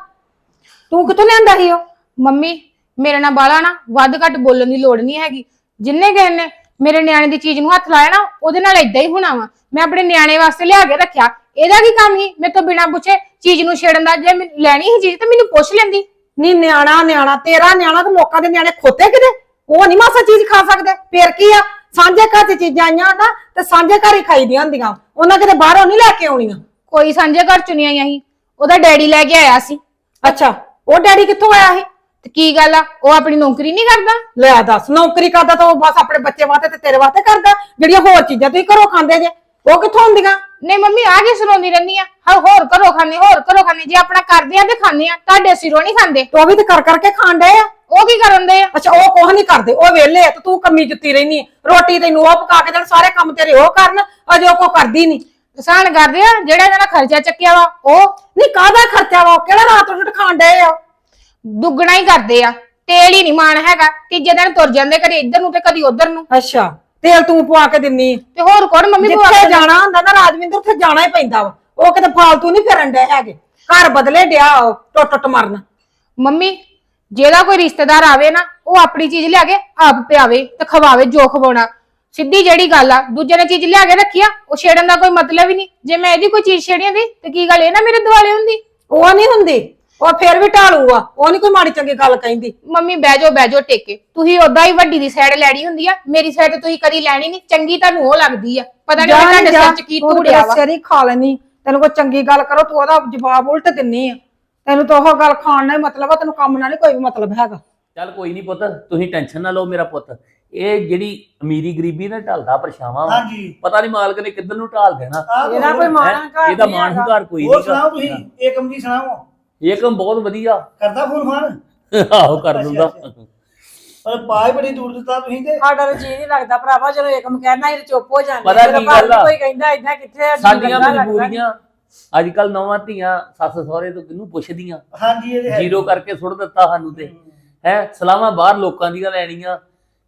ਤੂੰ ਕਿੱਥੋਂ ਲਿਆਂਦਾ ਸੀ ਉਹ? ਮੰਮੀ ਮੇਰੇ ਨਾਲ ਬਾਲਾ ਨਾ ਵੱਧ ਘੱਟ ਬੋਲਣ ਦੀ ਲੋੜ ਨਹੀਂ ਹੈਗੀ। ਜਿੰਨੇ ਗਏ ਨੇ ਮੇਰੇ ਨਿਆਣੇ ਦੀ ਚੀਜ਼ ਨੂੰ ਹੱਥ ਲਾਇਆ ਨਾ ਉਹਦੇ ਨਾਲ ਇਦਾਂ ਹੀ ਹੋਣਾ ਵਾ। ਮੈਂ ਆਪਣੇ ਨਿਆਣੇ ਵਾਸਤੇ ਲਿਆ ਕੇ ਰੱਖਿਆ। ਇਹਦਾ ਕੀ ਕੰਮ ਸੀ? ਮੇਰੇ ਤੋਂ ਬਿਨਾਂ ਪੁੱਛੇ ਚੀਜ਼ ਨੂੰ ਛੇੜਨ ਦਾ ਜੇ ਮੈਂ ਲੈਣੀ ਸੀ ਚੀਜ਼ ਤਾਂ ਮੈਨੂੰ ਪੁੱਛ ਲੈਂਦੀ। ਨੀ ਨਿਆਣਾ ਨਿਆਣਾ ਤੇਰਾ ਨਿਆਣਾ ਤੇ ਲੋਕਾਂ ਦੇ ਨਿਆਣੇ ਖੋਤੇ ਕਿਤੇ? ਉਹ ਨਹੀਂ ਮਾਸਾ ਚੀਜ਼ ਖਾ ਸਕਦੇ। ਫੇਰ ਕੀ ਆ? ਸਾਂਝੇ ਘਰ 'ਚ ਚੀਜ਼ਾਂ ਆਈਆਂ ਨਾ ਤੇ ਸਾਂਝੇ ਘਰ ਹੀ ਖਾਈਦੀਆਂ ਹੁੰਦੀਆਂ। ਉਹਨਾਂ ਕਿਤੇ ਬਾਹਰੋਂ ਨਹੀਂ ਲੈ ਕੇ ਆਉਣੀਆਂ। ਕੋਈ ਸਾਂਝੇ ਘਰ ਚੁਣੀਆਂ ਆਈ ਸੀ। ਉਹਦਾ ਡੈਡੀ ਲੈ ਕੇ ਆਇਆ ਸੀ। ਅੱਛਾ। ਉਹ ਡੈਡੀ ਕਿੱਥੋਂ ਆਇਆ ਸੀ? ਤੇ ਕੀ ਗੱਲ ਆ? ਉਹ ਆਪਣੀ ਨੌਕਰੀ ਨਹੀਂ ਕਰਦਾ? ਲੈ ਦੱਸ ਨੌਕਰੀ ਕਰਦਾ ਤਾਂ ਉਹ ਬਸ ਆਪਣੇ ਬੱਚੇ ਵਾਸਤੇ ਤੇ ਤੇਰੇ ਵਾਸਤੇ ਕਰਦਾ। ਜਿਹੜੀਆਂ ਹੋਰ ਚੀਜ਼ਾਂ ਤੁਸੀਂ ਘਰੋਂ ਖਾਂਦੇ ਜੇ ਉਹ ਕਿੱਥੋਂ ਹੁੰਦੀਆਂ ਨਹੀਂ ਮੰਮੀ ਆ ਕੇ ਸੁਣਾਉਂਦੀ ਰਹਿੰਦੀ ਆ? ਹਾਂ ਹੋਰ ਘਰੋਂ ਖਾਂਦੇ ਹੋਰ ਘਰੋਂ ਖਾਂਦੇ। ਜੇ ਆਪਣਾ ਕਰਦੇ ਆ ਤੇ ਖਾਂਦੇ ਆ ਤੁਹਾਡੇ ਸਿਰੋਂ ਨਹੀਂ ਖਾਂਦੇ। ਤੇ ਉਹ ਵੀ ਤੇ ਕਰ ਕਰਕੇ ਖਾਣ ਡਏ ਆ? ਉਹ ਕੀ ਕਰਨ ਦੇ ਆ? ਅੱਛਾ ਉਹ ਕੁਛ ਨਹੀਂ ਕਰਦੇ। ਉਹ ਵਿਹਲੇ ਆ ਤੇ ਤੂੰ ਕੰਮੀ ਜੁੱਤੀ ਰਹਿਨੀ ਰੋਟੀ ਤੈਨੂੰ ਉਹ ਪਕਾ ਕੇ ਦੇਣ ਸਾਰੇ ਕੰਮ ਤੇਰੇ ਉਹ ਕਰਨ। ਅਜੇ ਉਹ ਕੋ ਕਰਦੀ ਨਹੀਂ। ਕਿਸਾਨ ਕਰਦੇ ਆ ਜਿਹੜਾ ਇਹਨਾਂ ਦਾ ਖਰਚਾ ਚੱਕਿਆ ਵਾ ਉਹ ਨਹੀਂ ਕਾਹਦਾ ਖਰਚਾ ਵਾ? ਕਿਹੜਾ ਰਾਤ ਨੂੰ ਖਾਣ ਡਏ ਆ? ਦੁੱਗਣਾ ਹੀ ਕਰਦੇ ਆ। ਤੇਲ ਹੀ ਨਹੀਂ ਮਾਣ ਹੈਗਾ ਤੀਜੇ ਦਿਨ ਤੁਰ ਜਾਂਦੇ ਕਦੀ ਇੱਧਰ ਨੂੰ ਤੇ ਕਦੀ ਉੱਧਰ ਨੂੰ। ਅੱਛਾ ਤੇਲ ਤੂੰ ਪਵਾ ਕੇ ਦਿੰਨੀ। ਤੇ ਹੋਰ ਕੋਣ ਮੰਮੀ ਪਵਾ ਜਿੱਥੇ ਕੇ ਜਾਣਾ ਹੁੰਦਾ ਨਾ ਰਾਜਵਿੰਦਰ ਉੱਥੇ ਜਾਣਾ ਹੀ ਪੈਂਦਾ ਵਾ। ਉਹ ਕਿਤੇ ਫਾਲਤੂ ਨਹੀਂ ਫਿਰਨ ਡਏ ਹੈਗੇ। ਘਰ ਬਦਲੇ ਡਿਆ ਉਹ ਟੁੱਟ ਟੁੱਟ ਮਰਨ। ਮੰਮੀ ਜਿਹੜਾ ਕੋਈ ਰਿਸ਼ਤੇਦਾਰ ਆਵੇ ਨਾ ਉਹ ਆਪਣੀ ਚੀਜ਼ ਲਿਆ ਕੇ ਆਪ ਪਿਆਵੇ ਤੇ ਖਵਾਵੇ ਜੋ ਖਵਾਉਣਾ। ਸਿੱਧੀ ਜਿਹੜੀ ਗੱਲ ਆ ਦੂਜੇ ਨੇ ਚੀਜ਼ ਲਿਆ ਕੇ ਰੱਖੀ ਆ ਉਹ ਛੇੜਨ ਦਾ ਕੋਈ ਮਤਲਬ ਹੀ ਨਹੀਂ। ਜੇ ਮੈਂ ਇਹਦੀ ਕੋਈ ਚੀਜ਼ ਛੇੜੀ ਹੁੰਦੀ ਤੇ ਕੀ ਗੱਲ ਇਹ ਨਾ ਮੇਰੇ ਦੁਆਲੇ ਹੁੰਦੀ? ਉਹ ਨਹੀਂ ਹੁੰਦੀ ਉਹ ਫੇਰ ਵੀ ਢਾਲੂ ਆ ਉਹ ਨਹੀਂ ਕੋਈ ਮਾੜੀ ਚੰਗੀ ਗੱਲ ਕਹਿੰਦੀ। ਮੰਮੀ ਬਹਿ ਜਾਓ ਬਹਿ ਜਾਓ ਟੇਕੇ। ਤੁਸੀਂ ਓਦਾਂ ਹੀ ਵੱਡੀ ਦੀ ਸਾਈਡ ਲੈਣੀ ਹੁੰਦੀ ਆ ਮੇਰੀ ਸਾਈਡ ਤੇ ਤੁਸੀਂ ਕਦੀ ਲੈਣੀ ਨਹੀਂ ਚੰਗੀ ਤੁਹਾਨੂੰ ਉਹ ਲੱਗਦੀ ਆ। ਪਤਾ ਨਹੀਂ ਜਾ ਤੁਹਾਡੇ ਸਿਰ 'ਚ ਕੀ ਧੂੜਿਆ ਵਾ। ਸਿਰ ਹੀ ਖਾ ਲੈਣੀ ਤੈਨੂੰ ਕੋਈ ਚੰਗੀ ਗੱਲ ਕਰੋ ਤੂੰ ਉਹਦਾ ਜਵਾਬ ਉਲਟ ਦਿੰਨੀ ਆ। ਤੈਨੂੰ ਤਾਂ ਉਹ ਗੱਲ ਖਾਣ ਨਾਲ ਹੀ ਮਤਲਬ ਆ ਤੈਨੂੰ ਕੰਮ ਨਾਲ ਨਹੀਂ ਕੋਈ ਵੀ ਮਤਲਬ ਹੈਗਾ। ਚੱਲ ਕੋਈ ਨਹੀਂ ਪੁੱਤ ਤੁਸੀਂ ਟੈਨਸ਼ਨ ਨਾ ਲਓ ਮੇਰਾ ਪੁੱਤ। ਇਹ ਜਿਹੜੀ ਅਮੀਰੀ ਗਰੀਬੀ ਨਾ ਢਲਦਾ ਪਰਛਾਵਾਂ ਵਾ ਹਾਂਜੀ। ਪਤਾ ਨਹੀਂ ਮਾਲਕ ਨੇ ਕਿੱਧਰ ਨੂੰ ਢਾਲ ਦੇਣਾ। ਆਹ ਇਹਦਾ ਕੋਈ ਹੈਂ? ਮਾਣਾ ਇਹਦਾ ਮਾਣ। ਹੰਕਾਰ ਕੋਈ ਹੋਰ ਨਹੀਂ ਸੁਣਾਓ ਤੁਸੀਂ? ਏਕਮ ਜੀ ਸੁਣਾਓ? ਏਕਮ ਬਹੁਤ ਵਧੀਆ। ਕਰਦਾ ਫੋਨ ਫਾਨ? ਆਹੋ ਕਰ ਦਿੰਦਾ। ਅੱਛਾ, ਪਰ ਪਾਏ ਬੜੀ ਦੂਰ ਦਿੱਤਾ ਤੁਸੀਂ ਤੇ। ਸਾਡਾ ਤਾਂ ਜੀ ਨਹੀਂ ਲੱਗਦਾ ਭਰਾਵਾ ਜਦੋਂ ਏਕਮ ਕਹਿੰਦਾ ਇਹ ਚੁੱਪ ਹੋ ਜਾਂਦੇ ਪਤਾ ਜਦੋਂ ਕੀ ਘਰ ਗੱਲ ਆ? ਕੋਈ ਕਹਿੰਦਾ ਇਦਾਂ ਕਿੱਥੇ ਆ, ਸਾਡੀਆਂ ਲੱਗਦਾ, ਲੱਗਦਾ ਮਜਬੂਰੀਆਂ ਅੱਜ ਕੱਲ ਨੌਵਾਂ ਧੀਆਂ ਸੱਸ ਸਹੁਰੇ ਤੋਂ ਕਿਹਨੂੰ ਪੁੱਛਦੀਆਂ? ਹਾਂਜੀ ਇਹ ਹੈ ਜ਼ੀਰੋ ਕਰਕੇ ਸੁੱਟ ਦਿੱਤਾ ਸਾਨੂੰ ਤੇ। ਹੈ? ਸਲਾਮਾਂ ਬਾਹਰ ਲੋਕਾਂ ਦੀਆਂ ਲੈਣੀਆਂ।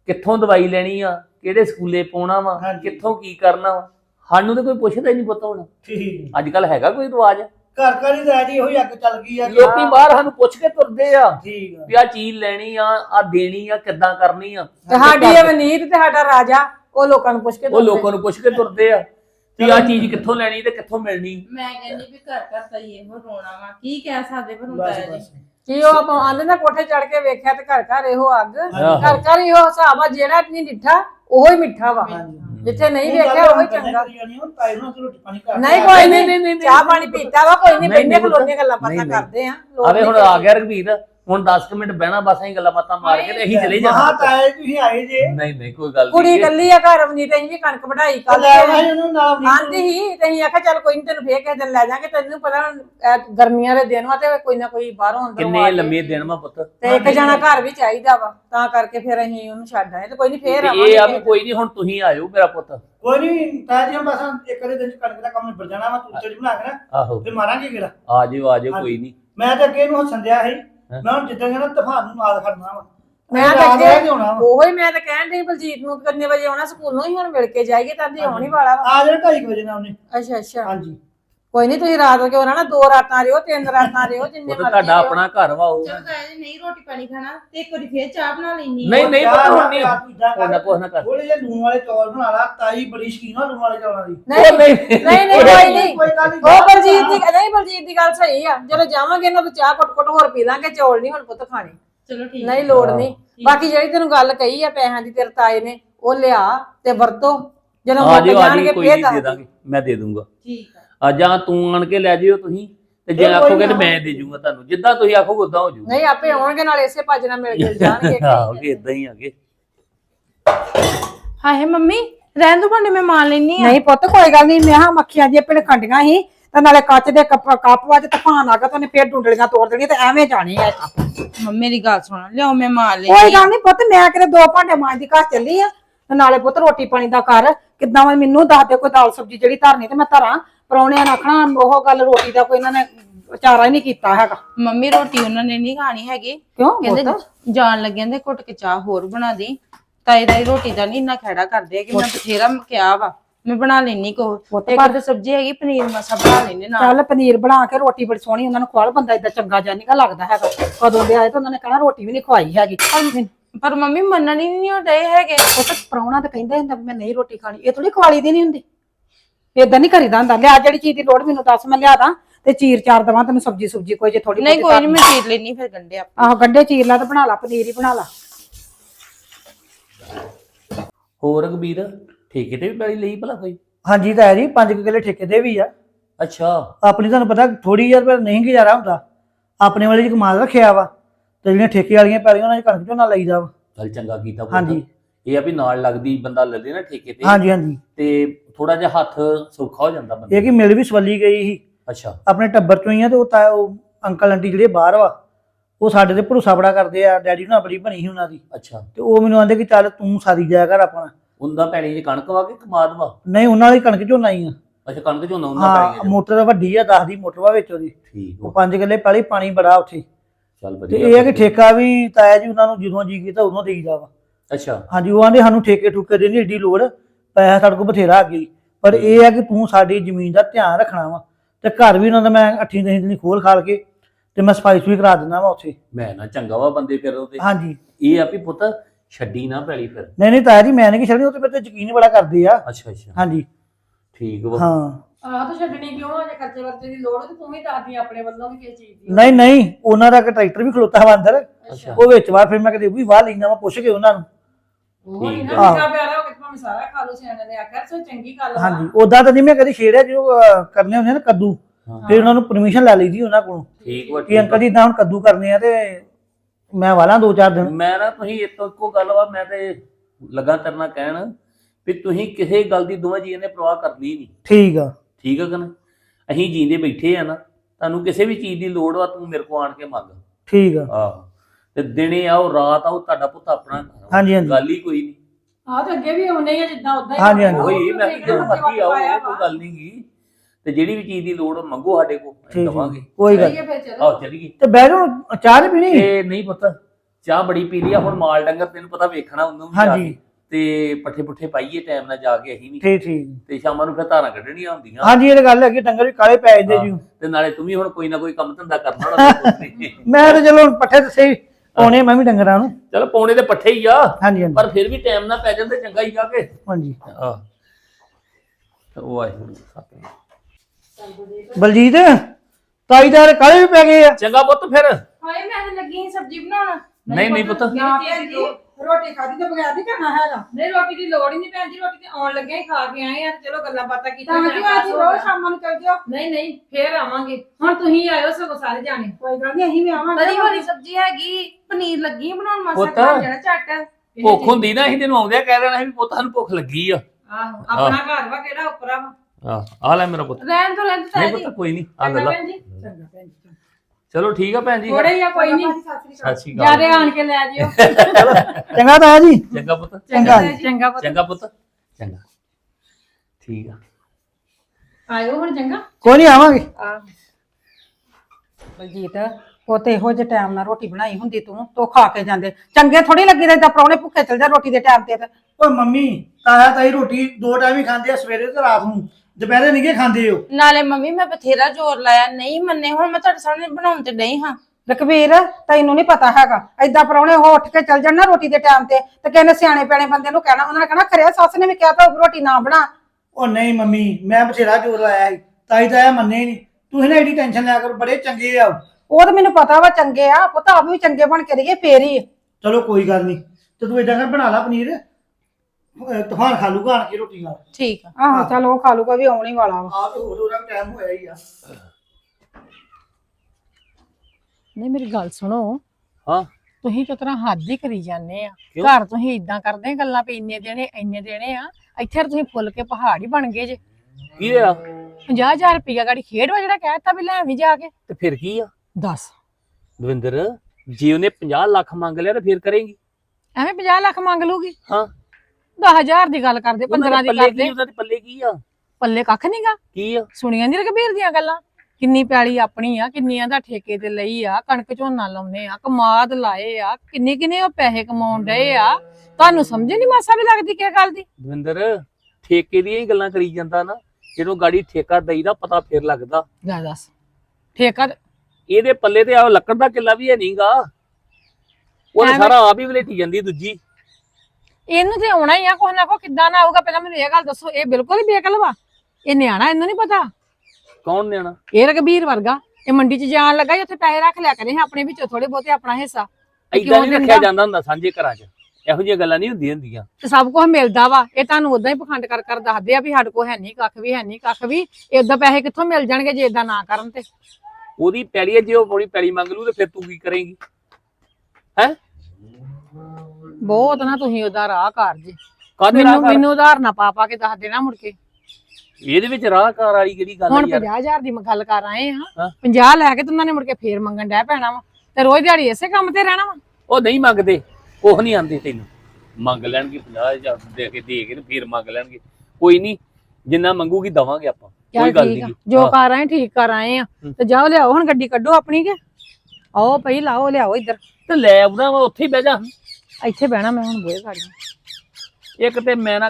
ਕਿੱਥੋਂ ਦਵਾਈ ਲੈਣੀ ਆ ਕਿਹੜੇ ਸਕੂਲੇ ਪਾਉਣਾ ਵਾ ਹਾਂਜੀ। ਕਿੱਥੋਂ ਕੀ ਕਰਨਾ ਵਾ ਸਾਨੂੰ ਤੇ ਕੋਈ ਪੁੱਛਦਾ ਹੀ ਨਹੀਂ ਪਤਾ ਹੁਣ। ਠੀਕ। ਅੱਜ ਕੱਲ ਹੈਗਾ ਕੋਈ ਰਿਵਾਜ? ਘਰ ਘਰ ਹੀ ਰਹਿ ਜੀ ਉਹੀ ਅੱਗ ਚੱਲ ਗਈ ਆ। ਲੋਕੀ ਬਾਹਰ ਸਾਨੂੰ ਪੁੱਛ ਕੇ ਤੁਰਦੇ ਆ ਠੀਕ ਆ। ਵੀ ਆ ਚੀਜ਼ ਲੈਣੀ ਆ ਆ ਦੇਣੀ ਆ ਕਿੱਦਾਂ ਕਰਨੀ ਆ। ਤੇ ਸਾਡੀ ਅਵਨੀਤ ਤੇ ਸਾਡਾ ਰਾਜਾ ਉਹ ਲੋਕਾਂ ਨੂੰ ਪੁੱਛ ਕੇ ਉਹ ਲੋਕਾਂ ਨੂੰ ਪੁੱਛ ਕੇ ਤੁਰਦੇ ਆ ਵੀ ਆ ਚੀਜ਼ ਕਿੱਥੋਂ ਲੈਣੀ ਤੇ ਕਿੱਥੋਂ ਮਿਲਣੀ। ਮੈਂ ਕਹਿੰਦੀ ਵੀ ਘਰ ਘਰ ਤਾਂ ਇਹੋ ਰੋਣਾ ਵਾ। ਕੀ ਕਹਿ ਸਕਦੇ ਪਰ ਹੁੰਦਾ ਬਸ ਹੈ ਜੀ ਬਸ। ਕੀ ਉਹ ਆਪਾਂ ਆਂਦੇ ਨਾ ਕੋਠੇ ਚੜ ਕੇ ਵੇਖਿਆ ਤੇ ਘਰ ਘਰ ਇਹੋ ਅੱਗ ਆਹੋ। ਘਰ ਘਰ ਇਹੋ ਹਿਸਾਬ ਆ ਜਿਹੜਾ ਨਹੀਂ ਡਿੱਠਾ ਉਹੋ ਹੀ ਮਿੱਠਾ ਵਾ। ਜਿੱਥੇ ਨਹੀਂ ਵੇਖਿਆ ਉਹੀ ਚੰਗਾ। ਨਹੀਂ ਕੋਈ ਨਹੀਂ, ਨਹੀਂ। ਨਹੀਂ, ਚਾਹ ਪਾਣੀ ਪੀਤਾ ਵਾ ਕੋਈ ਨਹੀਂ ਨਹੀਂ, ਬੈਠੇ ਨਹੀਂ, ਗੱਲਾਂ ਨਹੀਂ, ਨਹੀਂ। ਕਰਦੇ ਆ। ਲੋੜ ਆਵੇ ਹੁਣ। ਆ ਗਿਆ ਰਘਵੀਰ ਹੁਣ 10 ਮਿੰਟ ਬਹਿਣਾ ਬਸ ਅਸੀਂ ਗੱਲਾਂ ਬਾਤਾਂ ਮਾਰ ਕੇ ਤੇ ਅਸੀਂ ਚਲੇ ਮਹਾ ਜਾਣਾ ਤਾਏ ਤੁਸੀਂ ਆਏ ਜੇ। ਨਹੀਂ ਨਹੀਂ ਕੋਈ ਗੱਲ ਕੁੜੀ ਨਹੀਂ। ਇਕੱਲੀ ਆ ਘਰ ਅਵਨੀਤ ਅਸੀਂ ਵੀ ਕਣਕ ਵਢਾਈ ਕੱਲ ਲੈ ਸੀ ਉਹਨੂੰ ਨਾਲ ਆਂਦੀ ਹੀ ਤੇ ਅਸੀਂ ਆਖਿਆ ਚੱਲ ਕੋਈ ਨਹੀਂ ਤੈਨੂੰ ਫੇਰ ਕਿਸੇ ਦਿਨ ਲੈ ਜਾਾਂਗੇ। ਤੈਨੂੰ ਪਤਾ ਹੁਣ ਇਹ ਗਰਮੀਆਂ ਦੇ ਦਿਨ ਵਾ ਤੇ ਕੋਈ ਨਾ ਕੋਈ ਬਾਹਰੋਂ ਅੰਦਰੋਂ ਕਿੰਨੇ ਆ। ਕੇ ਲੰਮੇ ਦਿਨ ਵਾ ਪੁੱਤ। ਤੇ ਇੱਕ ਜਣਾ ਘਰ ਵੀ ਚਾਹੀਦਾ ਵਾ ਤਾਂ ਕਰਕੇ ਫਿਰ ਅਸੀਂ ਉਹਨੂੰ ਛੱਡ ਆਏ ਤੇ ਕੋਈ ਨਹੀਂ ਫੇਰ ਤੇ ਆਵਾਂਗੇ ਇਹ ਆ ਵੀ ਕੋਈ ਨਹੀਂ ਹੁਣ ਤੁਸੀਂ ਆਇਓ ਮੇਰਾ ਪੁੱਤ। ਕੋਈ ਨਹੀਂ ਤਾਏ ਜੀ ਬਸ ਇੱਕ ਦੇ ਦਿਨ ਚ ਕਣਕ ਦਾ ਕੰਮ ਨਿਬੜ ਜਾਣਾ ਵਾ ਤੂੰ ਤੇ ਬਣਾ ਕੇ ਨਾ ਆਹੋ। ਤੇ ਮਾਰਾਂਗੇ ਕਿਹੜਾ ਆ ਜਿਓ ਆ ਜਿਓ ਕੋਈ ਨਹੀਂ ਮੈਂ ਤਾਂ ਅੱਗੇ ਨੂੰ ਹੱਸਣ ਦਿਆ ਸੀ। ਮੈਂ ਹੁਣ ਜਿੱਦਾਂ ਕਹਿੰਦਾ ਤੂਫਾਨ ਨੂੰ ਨਾਲ ਖੜਨਾ ਵਾ। ਮੈਂ ਰਾਤ ਤਾਂ ਕੇ ਆਉਣਾ ਵਾ। ਉਹੋ ਹੀ ਮੈਂ ਤਾਂ ਕਹਿਣ ਡਈ ਬਲਜੀਤ ਨੂੰ ਕਿੰਨੇ ਵਜੇ ਆਉਣਾ ਸਕੂਲੋਂ ਹੀ ਹੁਣ ਮਿਲ ਕੇ ਜਾਈਏ ਤਾਂ ਦੀ ਆਉਣੀ ਵਾਲਾ ਵਾ। ਆ ਜਾਣਾ 2:30 ਵਜੇ ਨਾਲ ਉਹਨੇ। ਅੱਛਾ ਅੱਛਾ। ਹਾਂਜੀ। ਕੋਈ ਨਹੀਂ ਤੁਸੀਂ ਰਾਤ ਕਿਉਂ ਰਹਿਣਾ? ਦੋ ਰਾਤਾਂ ਰਿਓ ਤਿੰਨ ਰਾਤਾਂ ਰਿਓ ਜਿੰਨੇ ਉਹ ਤਾਂ ਮਰਜ਼ੀ ਤੁਹਾਡਾ। ਆਪਣਾ ਘਰ ਵਾ ਉਹ। ਚਲੋ ਜੀ ਨਹੀਂ ਰੋਟੀ ਪਾਣੀ ਖਾਣਾ ਤੇ ਇੱਕ ਵਾਰੀ ਫੇਰ ਚਾਹ ਬਣਾ ਲੈਣੀ ਨਹੀਂ ਨਹੀਂ ਪਤਾ ਨਾ ਹੁਣ ਨਹੀਂ। ਤੂੰ ਕੋਹ ਨਾ ਕਰ। ਥੋੜੇ ਜਿਹੇ ਲੂਣ ਵਾਲੇ ਚੌਲ ਬਣਾ ਲਾ ਤਾਈ ਬੜੀ ਸ਼ਕੀਨ ਆ ਲੂਣ ਵਾਲੇ ਚੌਲਾਂ ਦੀ। ਨਹੀਂ ਨਹੀਂ। ਨਹੀਂ ਨਹੀਂ ਕੋਈ ਨਹੀਂ ਕੋਈ ਗੱਲ ਨਹੀਂ ਉਹ ਬਲਜੀਤ ਦੀ ਨਹੀਂ ਬਲਜੀਤ ਦੀ ਗੱਲ ਸਹੀ ਆ। ਜਦੋਂ ਜਾਵਾਂਗੇ ਨਾ ਤਾਂ ਚਾਹ ਕੁੱਟ ਕੁੱਟ ਹੋਰ ਪੀ ਲਾਂਗੇ ਚੌਲ ਨਹੀਂ ਹੁਣ ਪੁੱਤ ਖਾਣੇ। ਚਲੋ ਠੀਕ ਨਹੀਂ ਲੋੜ ਨਹੀਂ ਬਾਕੀ ਜਿਹੜੀ ਤੈਨੂੰ ਗੱਲ ਕਹੀ ਆ ਪੈਸਿਆਂ ਦੀ ਤੇਰੇ ਤਾਏ ਨੇ ਉਹ ਲਿਆ ਤੇ ਵਰਤੋ। ਜਦੋਂ ਆ ਮੁੱਕ ਜਿਓ ਆ ਜਾਣਗੇ ਕੋਈ ਫੇਰ ਨਹੀਂ ਦੱਸ ਦੇ ਦਾਂਗੇ। ਮੈਂ ਦੇ ਦੂੰਗਾ। ਠੀਕ ਆ। ਆ ਜਾਂ ਤੂੰ ਆਣ ਕੇ ਲੈ ਜਿਓ ਤੁਸੀਂ ਤੇ ਜੇ ਕੋਈ ਆਖੋਗੇ ਤੇ ਨਾ। ਮੈਂ ਦੇ ਜੂੰਗਾ ਤੁਹਾਨੂੰ। ਜਿੱਦਾਂ ਤੁਸੀਂ ਆਖੋਗੇ ਉਦਾਂ ਹੋ ਜਾਊਗਾ ਨਹੀਂ ਆਪੇ ਆਉਣਗੇ ਨਾਲ ਇਸੇ ਭੱਜ ਨਾਲ ਮਿਲ ਗਿਲ ਜਾਣਗੇ। ਆਹੋ ਕਿ ਇਦਾਂ ਹੀ ਆਗੇ ਹਾਏ ਮੰਮੀ ਰਹਿਣ ਦੋ ਭਾਂਡੇ ਮੈਂ ਮਾਰ ਲੈਣੀ ਨਹੀਂ ਪੁੱਤ ਕੋਈ ਗੱਲ ਨਹੀਂ ਮੈਂ ਹਾਂ ਮੱਖੀਆਂ ਜੇ ਪਿੰਡ ਖੰਡੀਆਂ ਸੀ ਤੇ ਨਾਲੇ ਕੱਚ ਦੇ ਕੱਪ ਕੱਪ ਵਾਜ ਤੂਫਾਨ ਆ ਗਿਆ ਤਾਂ ਉਹਨੇ ਫੇਰ ਡੁੰਡਲੀਆਂ ਤੋੜ ਦੇਣੀਆਂ ਤੇ ਐਵੇਂ ਜਾਣੀ ਐ ਮੰਮੀ ਮੇਰੀ ਗੱਲ ਸੁਣ ਲਿਓ ਮੈਂ ਮਾਰ ਕੋਈ ਗੱਲ ਨਹੀਂ ਪੁੱਤ ਮੈਂ ਕਿਤੇ ਦੋ ਭਾਂਡੇ ਮਾਂਜਦੀ ਘਰ ਚੱਲੀ ਆ ਤੇ ਨਾਲੇ ਪੁੱਤ ਰੋਟੀ ਪਾਣੀ ਦਾ ਕਰ ਕਿੱਦਾਂ ਵਾ ਮੈਨੂੰ ਦੱਸ ਦੇ ਕੋਈ ਦਾਲ ਸਬਜ਼ੀ ਜਿਹੜੀ ਧਰਨੀ ਤੇ ਮੈਂ ਧਰਾਂ। ਪਰੌਣਿਆਂ ਨੇ ਆਖਣਾ ਉਹ ਗੱਲ ਰੋਟੀ ਦਾ ਕੋਈ ਇਹਨਾਂ ਨੇ ਵਿਚਾਰਾ ਹੀ ਨਹੀਂ ਕੀਤਾ ਹੈਗਾ। ਮੰਮੀ ਰੋਟੀ ਉਹਨਾਂ ਨੇ ਨਹੀਂ ਖਾਣੀ ਹੈਗੀ। ਕਿਉਂ ਕਹਿੰਦੇ ਪੁੱਤ? ਜਾਣ ਲੱਗੇ ਕਹਿੰਦੇ ਘੁੱਟ ਕੇ ਚਾਹ ਹੋਰ ਬਣਾ ਦੇ। ਤਾਈ ਦਾ ਰੋਟੀ ਦਾ ਨਹੀਂ ਇੰਨਾ ਖੜਾ ਕਰਦੇ ਕਿ ਮੈਂ ਬਥੇਰਾ ਕਿਹਾ ਵਾ ਮੈਂ ਬਣਾ ਲੈਣੀ ਕੋ ਪੁੱਤ ਇੱਕ ਤਾਂ ਸਬਜ਼ੀ ਹੈਗੀ ਪਨੀਰ ਮਸਾ ਬਣਾ ਲੈਣੇ ਨਾਲ। ਚੱਲ ਪਨੀਰ ਬਣਾ ਕੇ ਰੋਟੀ ਬੜੀ ਸੋਹਣੀ ਉਹਨਾਂ ਨੂੰ ਖਵਾਲ ਬੰਦਾ ਇਦਾਂ ਚੰਗਾ ਜਿਹਾ ਨੀਗਾ ਲੱਗਦਾ ਹੈਗਾ। ਕਦੋਂ ਦੇ ਆਏ ਤਾਂ ਉਹਨਾਂ ਨੇ ਕਹਿਣਾ ਰੋਟੀ ਵੀ ਨਹੀਂ ਖਵਾਈ ਹੈਗੀ। ਪਰ ਮੰਮੀ ਮੰਨਣ ਹੀ ਨਹੀਂ ਡੇ ਹੈਗੇ। ਉਹ ਤਾਂ ਪ੍ਰਾਹੁਣਾ ਤਾਂ ਕਹਿੰਦਾ ਹੁੰਦਾ ਵੀ ਮੈਂ ਨਹੀਂ ਰੋਟੀ ਖਾਣੀ ਇਹ ਥੋੜੀ ਖਵਾਲੀ ਦੀ ਨਹੀਂ ਹੁੰਦੀ। ਏਦਾਂ ਨਹੀਂ ਕਰੀਦਾ ਹੁੰਦਾ। ਲਿਆ ਜਿਹੜੀ ਚੀਜ਼ ਦੀ ਲੋੜ ਮੈਨੂੰ ਦੱਸ ਮੈਂ ਲਿਆ ਦਾਂ ਤੇ ਚੀਰ ਚਾਰ ਦਵਾਂ ਤੈਨੂੰ ਸਬਜੀ ਸੁਬਜੀ ਕੋਈ ਜੇ ਥੋੜੀ ਨਹੀਂ ਕੋਈ ਨਹੀਂ ਮੈਂ ਚੀਰ ਲੈਣੀ ਫਿਰ ਗੰਡੇ ਆਪ। ਆਹੋ ਗੰਡੇ ਚੀਰ ਲਾ ਤੇ ਬਣਾ ਲਾ ਪਨੀਰ ਹੀ ਬਣਾ ਲਾ। ਹੋਰ ਰਘਬੀਰ ਠੇਕੇ ਤੇ ਵੀ ਪੈਲੀ ਲਈ ਭਲਾ ਕੋਈ? ਹਾਂਜੀ ਤਾਇਆ ਜੀ 5 ਕਿੱਲੇ ਠੇਕੇ ਦੇ ਵੀ ਆ। ਅੱਛਾ। ਆਪਣੀ ਤੁਹਾਨੂੰ ਪਤਾ ਥੋੜੀ ਯਾਰ ਪਰ ਨਹੀਂ ਗੁਜ਼ਾਰਾ ਹੁੰਦਾ। ਆਪਣੇ ਵਾਲੇ ਜੀ ਕਮਾਲ ਰੱਖਿਆ ਵਾ ਤੇ ਜਿਹੜੀਆਂ ਠੇਕੇ ਵਾਲੀਆਂ ਪੈਲੀਆਂ ਉਹਨਾਂ 'ਚ ਕਣਕ ਝੋਨਾ ਲਈਦਾ ਵਾ। ਚੱਲ ਚੰਗਾ ਕੀਤਾ ਪੁੱਤ। ਹਾਂਜੀ। ਇਹ ਆ ਵੀ ਨਾਲ ਲੱਗਦੀ ਬੰਦਾ ਲੈ ਲੇ ਨਾ ਠੇਕੇ ਤੇ। ਹਾਂਜੀ ਹਾਂਜੀ। ਤੇ ਥੋੜਾ ਜਿਹਾ ਹੱਥ ਸੌਖਾ ਹੋ ਜਾਂਦਾ ਬੰਦਾ ਇਹ ਕਿ ਮਿਲ ਵੀ ਸਵੱਲੀ ਗਈ ਸੀ। ਅੱਛਾ। ਆਪਣੇ ਟੱਬਰ ਚੋਂ ਹੀ ਆ ਤੇ ਉਹ ਤਾਂ ਉਹ ਅੰਕਲ ਆਂਟੀ ਜਿਹੜੇ ਬਾਹਰ ਵਾ ਉਹ ਸਾਡੇ ਤੇ ਭਰੋਸਾ ਬੜਾ ਕਰਦੇ ਆ ਡੈਡੀ ਨਾਲ ਬੜੀ ਬਣੀ ਸੀ ਉਹਨਾਂ ਦੀ। ਅੱਛਾ। ਤੇ ਉਹ ਮੈਨੂੰ ਆਂਦੇ ਕਿ ਚੱਲ ਤੂੰ ਸਾਰੀ ਜਾਇਆ ਕਰ ਆਪਣਾ। ਉਹਦਾ ਪੈਣੀ ਚ ਕਣਕ ਵਾ ਕੇ ਕਮਾਦ ਵਾ? ਨਹੀਂ ਉਹਨਾਂ ਵਾਲੀ ਕਣਕ ਝੋਨਾ ਹੀ ਆ। ਅੱਛਾ ਕਣਕ ਝੋਨਾ ਉਹਨਾਂ ਹਾਂ ਪੈਣੀ ਮੋਟਰ ਤਾਂ ਵੱਡੀ ਆ 10 ਦੀ ਮੋਟਰ ਵਾ ਵਿੱਚ ਉਹਦੀ। ਠੀਕ ਉਹ ਵਾ 5 ਕਿੱਲੇ ਪਹਿਲੀ ਪਾਣੀ ਬੜਾ ਉੱਥੇ। ਚੱਲ ਤੇ ਵਧੀਆ ਇਹ ਹੈ ਕਿ ਠੇਕਾ ਵੀ ਤਾਇਆ ਜੀ ਉਹਨਾਂ ਨੂੰ ਜਦੋਂ ਜੀ ਕੀਤਾ ਉਦੋਂ ਦੇਈਦਾ ਵਾ। ਅੱਛਾ। ਹਾਂਜੀ ਉਹ ਆਂਦੇ ਸਾਨੂੰ ਠੇਕੇ ਠੁਕੇ ਦੀ ਨਹੀਂ ਏਡੀ ਲੋੜ। ਪੈਸਾ ਸਾਡੇ ਕੋਲ ਬਥੇਰਾ ਅੱਗੇ ਹੀ ਪਰ ਇਹ ਹੈ ਕਿ ਤੂੰ ਸਾਡੀ ਜ਼ਮੀਨ ਦਾ ਧਿਆਨ ਰੱਖਣਾ ਵਾ ਤੇ ਘਰ ਵੀ ਉਹਨਾਂ ਦਾ ਮੈਂ ਅੱਠੀ ਦਹੀਂ ਦਿਨੀ ਖੋਲ ਖਾਲ ਕੇ ਤੇ ਮੈਂ ਸਫ਼ਾਈ ਸੁਈ ਕਰਾ ਦਿੰਦਾ ਵਾ ਉੱਥੇ। ਮੈਂ ਨਾ ਚੰਗਾ ਵਾ ਬੰਦੇ ਫਿਰ ਉਹਦੇ। ਹਾਂਜੀ। ਇਹ ਆ ਵੀ ਪੁੱਤ ਛੱਡੀ ਨਾ ਪੈਲੀ ਫਿਰ। ਨਹੀਂ ਨਹੀਂ ਤਾਇਆ ਜੀ ਮੈਂ ਨਹੀਂ ਕਿ ਛੱਡਣੀ ਉਹ ਤੇ ਮੇਰੇ ਤੇ ਯਕੀਨ ਬੜਾ ਕਰਦੇ ਆ। ਅੱਛਾ ਅੱਛਾ। ਹਾਂਜੀ। ਠੀਕ ਵਾ। ਹਾਂ। ਆਹ ਤਾਂ ਛੱਡਣੀ ਕਿਉਂ ਆ ਜੇ ਖਰਚੇ ਵਰਚੇ ਦੀ ਲੋੜ ਤੇ ਤੂੰ ਵੀ ਦੱਸਦੀ ਆਪਣੇ ਵੱਲੋਂ ਵੀ ਕਿਸੇ ਚੀਜ਼ ਦੀ ਨਹੀਂ ਨਹੀਂ ਉਹਨਾਂ ਦਾ ਇੱਕ ਟਰੈਕਟਰ ਵੀ ਖਲੋਤਾ ਵਾ ਅੰਦਰ। ਅੱਛਾ। ਉਹ ਵਿੱਚ ਵਾਰ ਫਿਰ ਮੈਂ ਕਦੇ ਉਹ ਵੀ ਵਾਹ ਲੈਣਾ ਵਾ ਪੁੱਛ ਕੇ ਉਹਨਾਂ ਨੂੰ। ਉਹ ਨਹੀਂ ਠੀਕ ਨਾ ਆ। ਨਿੱਕਾ ਪਿਆਰਾ ਹੋ ਕੇ ਭਾਵੇਂ ਸਾਰਾ ਖਾ ਲੋ ਸਿਆਣੇ ਨੇ ਆਖਿਆ ਸੋ ਚੰਗੀ ਗੱਲ ਵਾ। ਹਾਂਜੀ ਉਦਾਂ ਤਾਂ ਨਹੀਂ ਮੈਂ ਕਦੀ ਛੇੜਿਆ ਜਦੋਂ ਅਹ, ਕਰਨੇ ਹੁੰਦੇ ਆ ਨਾ ਕੱਦੂ ਹਾਂ। ਫਿਰ ਉਹਨਾਂ ਨੂੰ ਪਰਮਿਸ਼ਨ ਲੈ ਲਈਦੀ ਉਹਨਾਂ ਕੋਲੋਂ ਠੀਕ ਵਾ ਕਿ ਠੀਕ ਅੰਕਲ ਜੀ ਇਦਾਂ ਹੁਣ ਕੱਦੂ ਕਰਨੇ ਆ ਤੇ ਮੈਂ ਵਾਲਾਂ ਦੋ ਚਾਰ। ਦਿਨ ਮੈਂ ਨਾ ਤੁਸੀਂ ਇੱਕੋ ਇੱਕੋ ਗੱਲ ਵਾ ਮੈਂ ਤੇ ਲੱਗਾ ਕਰਨਾ ਕਹਿਣ ਵੀ ਤੁਸੀਂ ਕਿਸੇ ਗੱਲ ਦੀ ਦੋਵਾਂ ਜੀਆਂ ਨੇ ਪਰਵਾਹ ਕਰਨੀ ਨਹੀਂ ਠੀਕ ਆ ਠੀਕ ਆ ਕਿ ਨਾ ਅਸੀਂ ਜੀਂਦੇ ਬੈਠੇ ਆ ਨਾ ਤੁਹਾਨੂੰ ਕਿਸੇ ਵੀ ਚੀਜ਼ ਦੀ ਲੋੜ ਵਾ ਤੂੰ ਮੇਰੇ ਕੋਲ ਆਣ ਕੇ ਮੰਗ ਠੀਕ ਆ ਆਹੋ ਤੇ ਦਿਨੇ ਆਓ ਰਾਤ ਆਓ ਤੁਹਾਡਾ ਪੁੱਤ ਆਪਣਾ ਘਰ। ਹਾਂਜੀ, ਹਾਂਜੀ। ਗੱਲ ਹੀ ਕੋਈ ਨਹੀਂ। ਆਹ ਤਾਂ ਅੱਗੇ ਵੀ ਆਉਨੇ ਹੀ ਆ ਜਿੱਦਾਂ ਉਦਾਂ ਹੀ ਹਾਂਜੀ, ਹਾਂਜੀ। ਉਹੀ ਮੈਂ ਕਿਹਾ ਜਦੋਂ ਮਰਜ਼ੀ ਆਓ ਕੋਈ। ਗੱਲ ਨਹੀਂ ਗੀ। ਤੇ ਜਿਹੜੀ ਵੀ ਚੀਜ਼ ਦੀ ਲੋੜ ਆ, ਮੰਗੋ ਸਾਡੇ ਕੋਲ ਅਸੀਂ ਠੀਕ ਦਵਾਂਗੇ। ਹੈ ਕੋਈ ਗੱਲ ਚਲੀਏ ਫਿਰ ਚਲੋ। ਆਓ ਚੱਲੀਏ। ਤੇ ਬਹਿ ਜਾਓ ਚਾਹ ਨੀ ਪੀਣੀ? ਤੇ ਨਹੀਂ ਪੁੱਤ ਚਾਹ ਬੜੀ ਪੀ ਲਈ ਆ ਹੁਣ ਮਾਲ ਡੰਗਰ ਤੈਨੂੰ ਪਤਾ ਵੇਖਣਾ ਉਹਨੂੰ ਵੀ ਜਾ ਹਾਂਜੀ। ਕੇ। ਤੇ ਪੱਠੇ ਪੁੱਠੇ ਪਾਈਏ ਟਾਈਮ ਨਾਲ ਜਾ ਕੇ ਅਸੀਂ ਵੀ। ਠੀਕ ਠੀਕ। ਤੇ ਸ਼ਾਮਾਂ ਨੂੰ ਫਿਰ ਧਾਰਾਂ ਕੱਢਣੀਆਂ ਹੁੰਦੀਆਂ। ਹਾਂਜੀ ਇਹ ਗੱਲ ਹੈਗੀ ਡੰਗਰ ਵੀ ਕਾਲੇ ਪੈ ਜਾਂਦੇ ਜੀ। ਤੇ ਨਾਲੇ ਤੂੰ ਵੀ ਹੁਣ ਕੋਈ ਨਾ ਕੋਈ ਕੰਮ ਧੰਦਾ ਕਰਨਾ ਹੋਣਾ ਤੇਰੇ ਪੁੱਤ ਨੇ। ਮੈਂ ਤਾਂ ਚਲੋ ਪੱਠੇ ਤੇ ਸਹੀ ਪਾਉਣੇ ਮੈਂ ਵੀ ਡੰਗਰਾਂ ਨੂੰ। ਚਲ ਪੌਣੇ ਦੇ ਪੱਠੇ ਹੀ ਆ। ਹਾਂਜੀ ਹਾਂਜੀ। ਪਰ ਫਿਰ ਵੀ ਟਾਈਮ ਨਾਲ ਪੈ ਜਾਂਦੇ ਚੰਗਾ ਹੀ ਆ ਕੇ। ਹਾਂਜੀ। ਆਹ ਉਹ ਆਈ ਬਲਜੀਤ ਤਾਈਦਾਰ ਕਾਲੇ ਵੀ ਪੈ ਗਏ ਆ? ਚੰਗਾ ਪੁੱਤ ਫਿਰ। ਹਾਏ ਮੈਂ ਤਾਂ ਲੱਗੀ ਸੀ ਸਬਜ਼ੀ ਬਣਾਉਣ। ਨਹੀਂ ਨਹੀਂ ਪੁੱਤ। ਨਾ ਭੈਣ ਜੀ ਰੋਟੀ ਖਾਦੀ ਤਾਂ ਬਗੈਰ ਨਹੀਂ ਕਰਨਾ ਹੈਗਾ। ਨਹੀਂ ਰੋਟੀ ਦੀ ਲੋੜ ਹੀ ਨਹੀਂ ਭੈਣ ਜੀ ਰੋਟੀ ਤੇ ਆਉਣ ਲੱਗੇ ਹੀ ਖਾ ਕੇ ਆਏ ਆ ਤੇ ਚਲੋ ਗੱਲਾਂ ਬਾਤਾਂ ਕੀਤੀਆਂ ਤਾਂ ਕਿ ਅੱਜ ਰੋਜ਼ ਸ਼ਾਮਾਂ ਨੂੰ ਚੱਲ ਜਾਓ। ਨਹੀਂ ਨਹੀਂ ਫੇਰ ਆਵਾਂਗੇ। ਹੁਣ ਤੁਸੀਂ ਆਇਓ ਸਗੋਂ ਸਾਰੇ ਜਾਣੇ। ਕੋਈ ਗੱਲ ਨਹੀਂ ਅਸੀਂ ਵੀ ਆਵਾਂਗੇ। ਤਰੀ ਵਾਲੀ ਸਬਜ਼ੀ ਹੈਗੀ ਪਨੀਰ ਲੱਗੀ ਆ ਬਣਾਉਣ ਮਾਸਾ ਪੁੱਤ। ਜਾਣਾ ਝੱਟ। ਭੁੱਖ ਹੁੰਦੀ ਨਾ ਅਸੀਂ ਤੈਨੂੰ ਆਉਂਦਿਆਂ ਕਹਿ ਦੇਣਾ ਸੀ ਵੀ ਪੁੱਤ ਸਾਨੂੰ ਭੁੱਖ ਲੱਗੀ ਆ। ਆਹੋ ਆਪਣਾ ਘਰ ਵਾ ਕਿਹੜਾ ਉੱਪਰਾ ਵਾ? ਆਹ ਆ ਲੈ ਮੇਰਾ ਪੁੱਤ। ਰਹਿਣ ਤੋਂ ਰਹਿਣ ਤੋਂ ਨਹੀਂ ਪੁੱਤ ਕੋਈ ਨਹੀਂ ਆ ਲੈ ਚੰਗਾ ਲਾ ਭੈਣ ਜੀ। ਚੰਗਾ ਭੈਣ ਜੀ ਚਲੋ ਠੀਕ ਆ ਭੈਣ ਜੀ। ਥੋੜੇ ਹੀ ਆ ਕੋਈ ਨਹੀਂ। ਸਤਿ ਸ੍ਰੀ ਅਕਾਲ। ਜਿਆਦੇ ਆਣ ਕੇ ਲੈ ਜਿਓ। ਚੰਗਾ ਤਾਇਆ ਜੀ। ਚੰਗਾ ਪੁੱਤ। ਚੰਗਾ ਜੀ। ਚੰਗਾ ਪੁੱਤ। ਚੰਗਾ ਪੁੱਤ। ਚੰਗਾ। ਠੀਕ ਆ। ਆਇਓ ਹੁਣ ਚੰਗਾ। ਕੋਈ ਨਹੀਂ ਆਵਾਂਗੇ। ਬਲਜੀਤ ਉਹ ਤੇ ਇਹੋ ਜਿਹੇ ਟਾਈਮ ਨਾਲ ਰੋਟੀ ਬਣਾਈ ਹੁੰਦੀ ਤੂੰ ਤੋ ਖਾ ਕੇ ਜਾਂਦੇ। ਚੰਗੇ ਥੋੜੀ ਲੱਗੀ ਦਾ ਇਦਾਂ ਪਰੌਣੇ ਭੁੱਖੇ ਚਲ ਜਾ ਰੋਟੀ ਦੇ ਟਾਈਮ ਤੇ ਤੇ। ਓਏ ਮੰਮੀ ਤਾਇਆ ਤਾਈ ਰੋਟੀ ਦੋ ਟਾਈਮ ਹੀ ਖਾਂਦੇ ਆ ਸਵੇਰੇ ਤੇ ਰਾਤ ਨੂੰ। ਦੁਪਹਿਰੇ ਨਹੀਂ ਖਾਂਦੇ ਹੋ। ਨਾਲੇ ਮੰਮੀ ਮੈਂ ਬਥੇਰਾ ਜ਼ੋਰ ਲਾਇਆ ਨਹੀਂ ਮੰਨੇ ਹੁਣ ਮੈਂ ਤੁਹਾਡੇ ਸਾਹਮਣੇ ਬਣਾਉਣ ਤੇ ਨਹੀਂ ਹਾਂ। ਰਕਬੀਰ ਤੈਨੂੰ ਨਹੀਂ ਪਤਾ ਹੈਗਾ। ਏਦਾਂ ਪਰੌਣੇ ਹੋ ਉੱਠ ਕੇ ਚੱਲ ਜਾਣ ਨਾ ਰੋਟੀ ਦੇ ਟਾਈਮ ਤੇ ਤੇ ਕਹਿੰਦੇ ਸਿਆਣੇ ਪਿਆਣੇ ਬੰਦੇ ਨੂੰ ਕਹਿਣਾ ਉਹਨਾਂ ਨੇ ਕਹਿਣਾ ਖਰਿਆ ਸੱਸ ਨੇ ਵੀ ਕਿਹਾ ਤਾਂ ਰੋਟੀ ਨਾ ਬਣਾ। ਉਹ ਨਹੀਂ ਮੰਮੀ ਮੈਂ ਬਥੇਰਾ ਜ਼ੋਰ ਲਾਇਆ ਸੀ ਤਾਈ ਤਾਇਆ ਮੰਨੇ ਨਹੀਂ ਤੁਸੀਂ ਨਾ ਐਡੀ ਟੈਨਸ਼ਨ ਲਿਆ ਕਰੋ ਬੜੇ ਚੰਗੇ ਆ ਉਹ। ਉਹ ਤਾਂ ਮੈਨੂੰ ਪਤਾ ਵਾ ਚੰਗੇ ਆ ਪੁੱਤ ਆਪ ਵੀ ਚੰਗੇ ਬਣ ਕੇ ਰਹੀਏ ਫੇਰ ਹੀ। ਚਲੋ ਕੋਈ ਗੱਲ ਨਹੀਂ ਤੇ ਤੂੰ ਏਦਾਂ ਕਰ ਬਣਾ ਲਾ ਪਨੀਰ। ਅਹ ਤੂਫਾਨ ਖਾ ਲੂਗਾ ਆਣ ਕੇ ਰੋਟੀ ਨਾਲ ਠੀਕ ਆ। ਆਹੋ ਚਲ ਉਹ ਖਾ ਲੂਗਾ ਵੀ ਆਉਣ ਹੀ ਵਾਲਾ ਵਾ। ਆ ਤੇ ਹੋਰ ਉਹਦਾ ਟਾਈਮ ਹੋਇਆ ਹੀ ਆ। ਨਹੀਂ ਮੇਰੀ ਗੱਲ ਸੁਣੋ। ਹਾਂ। ਤੁਸੀਂ ਤਾਂ ਤਰ੍ਹਾਂ ਹੱਦ ਹੀ ਕਰੀ ਜਾਂਦੇ ਆ। ਕਿਉਂ? ਘਰ ਤੁਸੀਂ ਇਦਾਂ ਕਰਦੇ ਗੱਲਾਂ ਵੀ ਇੰਨੇ ਦੇਣੇ ਇੰਨੇ ਦੇਣੇ ਆ। ਇੱਥੇ ਤਾਂ ਤੁਸੀਂ ਫੁੱਲ ਕੇ ਪਹਾੜ ਹੀ ਬਣ ਗਏ ਜੇ। ਕੀ ਆ 50000 ਰੁਪਇਆ ਗਾੜੀ ਖੇਡ ਵਾ ਜਿਹੜਾ ਕਹਿਤਾ ਵੀ ਲੈ ਵੀ ਜਾ ਕੇ। ਤੇ ਫਿਰ ਕੀ ਆ? ਦੱਸ। ਦਵਿੰਦਰ ਜੇ ਉਹਨੇ 50 ਲੱਖ ਮੰਗ ਲਿਆ ਤਾਂ ਫਿਰ ਕਰੇਗੀ। ਐਵੇਂ 50 ਲੱਖ ਮੰਗ ਲੂਗੀ? ਹਾਂ। 10000 ਦੀ ਗੱਲ ਕਰਦੇ 15 ਦੀ ਪੱਲੇ ਕੀ ਕਰਦੇ ਉਹਨਾਂ ਦੇ ਪੱਲੇ ਕੀ ਆ? ਪੱਲੇ ਕੱਖ ਨਹੀਂਗਾ ਕੀ ਆ? ਸੁਣੀਆਂ ਨਹੀਂ ਰਘਬੀਰ ਦੀਆਂ ਗੱਲਾਂ? ਕਿੰਨੀ ਪੈਲੀ ਆਪਣੀ ਆ ਕਿੰਨੀਆਂ ਦਾ ਠੇਕੇ ਤੇ ਲਈ ਆ ਕਣਕ ਝੋਨਾ ਲਾਉਂਦੇ ਆ ਕਮਾਦ ਲਾਏ ਆ ਕਿੰਨੇ ਕਿੰਨੇ ਉਹ ਪੈਸੇ ਕਮਾਉਣ ਡਏ ਆ। ਤੁਹਾਨੂੰ ਸਮਝ ਨਹੀਂ ਮਾਸਾ ਵੀ ਲੱਗਦੀ ਕੀ ਗੱਲ ਦੀ? ਦਵਿੰਦਰ ਠੇਕੇ ਦੀਆਂ ਹੀ ਗੱਲਾਂ ਕਰੀ ਜਾਂਦਾ ਨਾ। ਜਦੋਂ ਗਾੜੀ ਠੇਕਾ ਦਈਦਾ ਪਤਾ ਫਿਰ ਲੱਗਦਾ। ਲੈ ਦੱਸ। ਠੇਕਾ ਤੇ- ਇਹਦੇ ਪੱਲੇ ਤੇ ਆ ਲੱਕੜ ਦਾ ਕਿੱਲਾ ਵੀ ਹੈ ਨਹੀਂਗਾ ਉਹ ਐਵੇਂ- ਸਾਰਾ ਆਪ ਹੀ ਵਲੇਟੀ ਜਾਂਦੀ ਦੂਜੀ। ਇਹਨੂੰ ਤੇ ਆਉਣਾ ਹੀ ਆ ਕੁਛ ਨਾ ਕੋ ਕਿੱਦਾਂ ਨਾ ਆਊਗਾ ਪਹਿਲਾਂ ਮੈਨੂੰ ਇਹ ਗੱਲ ਦੱਸੋ ਇਹ ਬਿਲਕੁਲ ਹੀ ਬੇਕਲ ਵਾ। ਇਹ ਨਿਆਣਾ ਇਹਨੂੰ ਨਹੀਂ ਪਤਾ? ਕੌਣ ਦੇਣਾ ਇਹ ਰਘਬੀਰ ਵਰਗਾ। ਇਹ ਮੰਡੀ 'ਚ ਜਾਣ ਲੱਗਾ ਜੀ ਉੱਥੇ ਪੈਸੇ ਰੱਖ ਲਿਆ ਕਰੇ ਆਪਣੇ ਵਿੱਚੋਂ ਥੋੜੇ ਬਹੁਤੇ ਆਪਣਾ ਹਿੱਸਾ। ਐਦਾਂ ਨਹੀਂ ਰੱਖਿਆ? ਜਾਂਦਾ ਹੁੰਦਾ ਸਾਂਝੇ ਘਰਾਂ 'ਚ। ਇਹੋ ਜਿਹੀਆਂ ਗੱਲਾਂ ਨਹੀਂ ਹੁੰਦੀਆਂ ਹੁੰਦੀਆਂ। ਤੇ ਸਭ ਕੁਝ ਮਿਲਦਾ ਵਾ। ਇਹ ਤੁਹਾਨੂੰ ਉਦਾਂ ਹੀ ਪਖੰਡ ਕਰ ਕਰ ਦੱਸਦੇ ਆ ਵੀ ਸਾਡੇ ਕੋਲ ਹੈ ਨਹੀਂ ਕੱਖ ਵੀ ਹੈ ਨਹੀਂ ਕੱਖ ਵੀ। ਏਦਾਂ ਪੈਸੇ ਕਿੱਥੋਂ ਮਿਲ ਜਾਣਗੇ ਜੇ ਏਦਾਂ ਨਾ ਕਰਨ ਤੇ? ਉਹਦੀ ਪੈਲੀ ਹੈ ਜੇ ਉਹ ਬੜੀ ਪੈਲੀ ਮੰਗ ਲੂ ਤੇ ਫਿਰ ਤੂੰ ਕੀ ਕਰੇਂਗੀ? ਹੈਂ? ਬਹੁਤ ਨਾ ਤੁਸੀਂ ਉਹਦਾ ਰਾਹ ਕਰ ਜੇ। ਕਾਹਦੇ ਮੈਨੂੰ ਮੈਨੂੰ ਉਧਾਰ ਨਾ ਪਾ ਪਾ ਕੇ ਦੱਸ ਦੇਣਾ ਮੁੜ ਕੇ। ਇਹਦੇ ਵਿੱਚ ਰਾਹ ਕਾਰ ਵਾਲੀ ਕਿਹੜੀ ਗੱਲ ਹੁਣ ਆ ਯਾਰ 50000 ਦੀ ਮੈਂ ਗੱਲ ਕਰ ਆਏ ਹਾਂ। ਹਾਂ। 50 ਲੈ ਕੇ ਤੇ ਉਹਨਾਂ ਨੇ ਮੁੜ ਕੇ ਫੇਰ ਮੰਗਣ ਡੈ ਪੈਣਾ ਵਾ। ਤੇ ਰੋਜ਼ ਦਿਹਾੜੀ ਇਸੇ ਕੰਮ ਤੇ ਰਹਿਣਾ ਵਾ। ਉਹ ਨਹੀਂ ਮੰਗਦੇ। ਕੁਛ ਨਹੀਂ ਆਂਦੇ ਤੈਨੂੰ। ਮੰਗ ਲੈਣਗੇ 50000 ਦੇ ਕੇ ਦੇ ਕੇ ਤੇ ਫਿਰ ਮੰਗ ਲੈਣਗੇ। ਕੋਈ ਨਹੀਂ। ਜਿੰਨਾ ਮੰਗੂਗੀ ਦਵਾਂਗੇ ਆਪਾਂ। ਕੋਈ ਚੱਲ ਗੱਲ ਠੀਕ ਆ। ਨਹੀਂ ਜੋ। ਕਰ ਆਏ ਠੀਕ ਕਰ ਆਏ ਆ। ਤੇ ਜਾਓ ਲਿਆਓ। ਹੁਣ ਗੱਡੀ ਕੱਢੋ ਆਪਣੀ ਕੇ। ਆਓ ਪਈ ਲਾਓ ਲਿਆਓ ਇੱਧਰ। ਤੇ ਲੈ ਆਉਣਾ ਵਾ ਉੱਥੇ ਹੀ ਬਹਿ ਜਾ। ਇੱਥੇ ਬਹਿਣਾ ਮੈਂ ਹੁਣ ਬੋਏ ਗਾੜੀਆਂ ਇੱਕ ਤੇ ਮੈਂ ਨਾ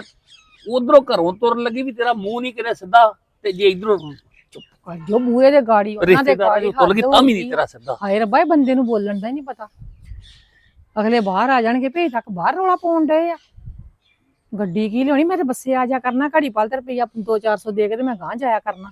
ਉਧਰੋਂ ਘਰੋਂ ਤੁਰਨ ਲੱਗੀ ਵੀ ਤੇਰਾ ਮੂੰਹ ਨਹੀਂ ਕਿਤੇ ਸਿੱਧਾ ਤੇ ਜੇ ਇਧਰੋਂ ਜੋ ਬੂਏ ਦੇ ਗਾੜੀ ਉਹਨਾਂ ਦੇ ਗਾੜੀ ਤੁਰ ਗਈ ਤਾਂ ਵੀ ਨਹੀਂ ਤੇਰਾ ਸਿੱਧਾ। ਹਾਏ ਰੱਬਾ ਇਹ ਬੰਦੇ ਨੂੰ ਬੋਲਣ ਦਾ ਹੀ ਨਹੀਂ ਪਤਾ। ਅਗਲੇ ਬਾਹਰ ਆ ਜਾਣਗੇ ਭੇਜ ਤੱਕ ਬਾਹਰ ਰੌਲਾ ਪਾਉਣ ਡਏ ਆ। ਗੱਡੀ ਕੀ ਲਿਆਉਣੀ? ਮੈਂ ਤੇ ਬੱਸੇ ਆ ਜਾ ਕਰਨਾ ਘੜੀ ਪਲ ਤੇ ਰੁਪਈਆ 2-400 ਦੇ ਕੇ ਤੇ ਮੈਂ ਗਾਂ ਜਾਇਆ ਕਰਨਾ।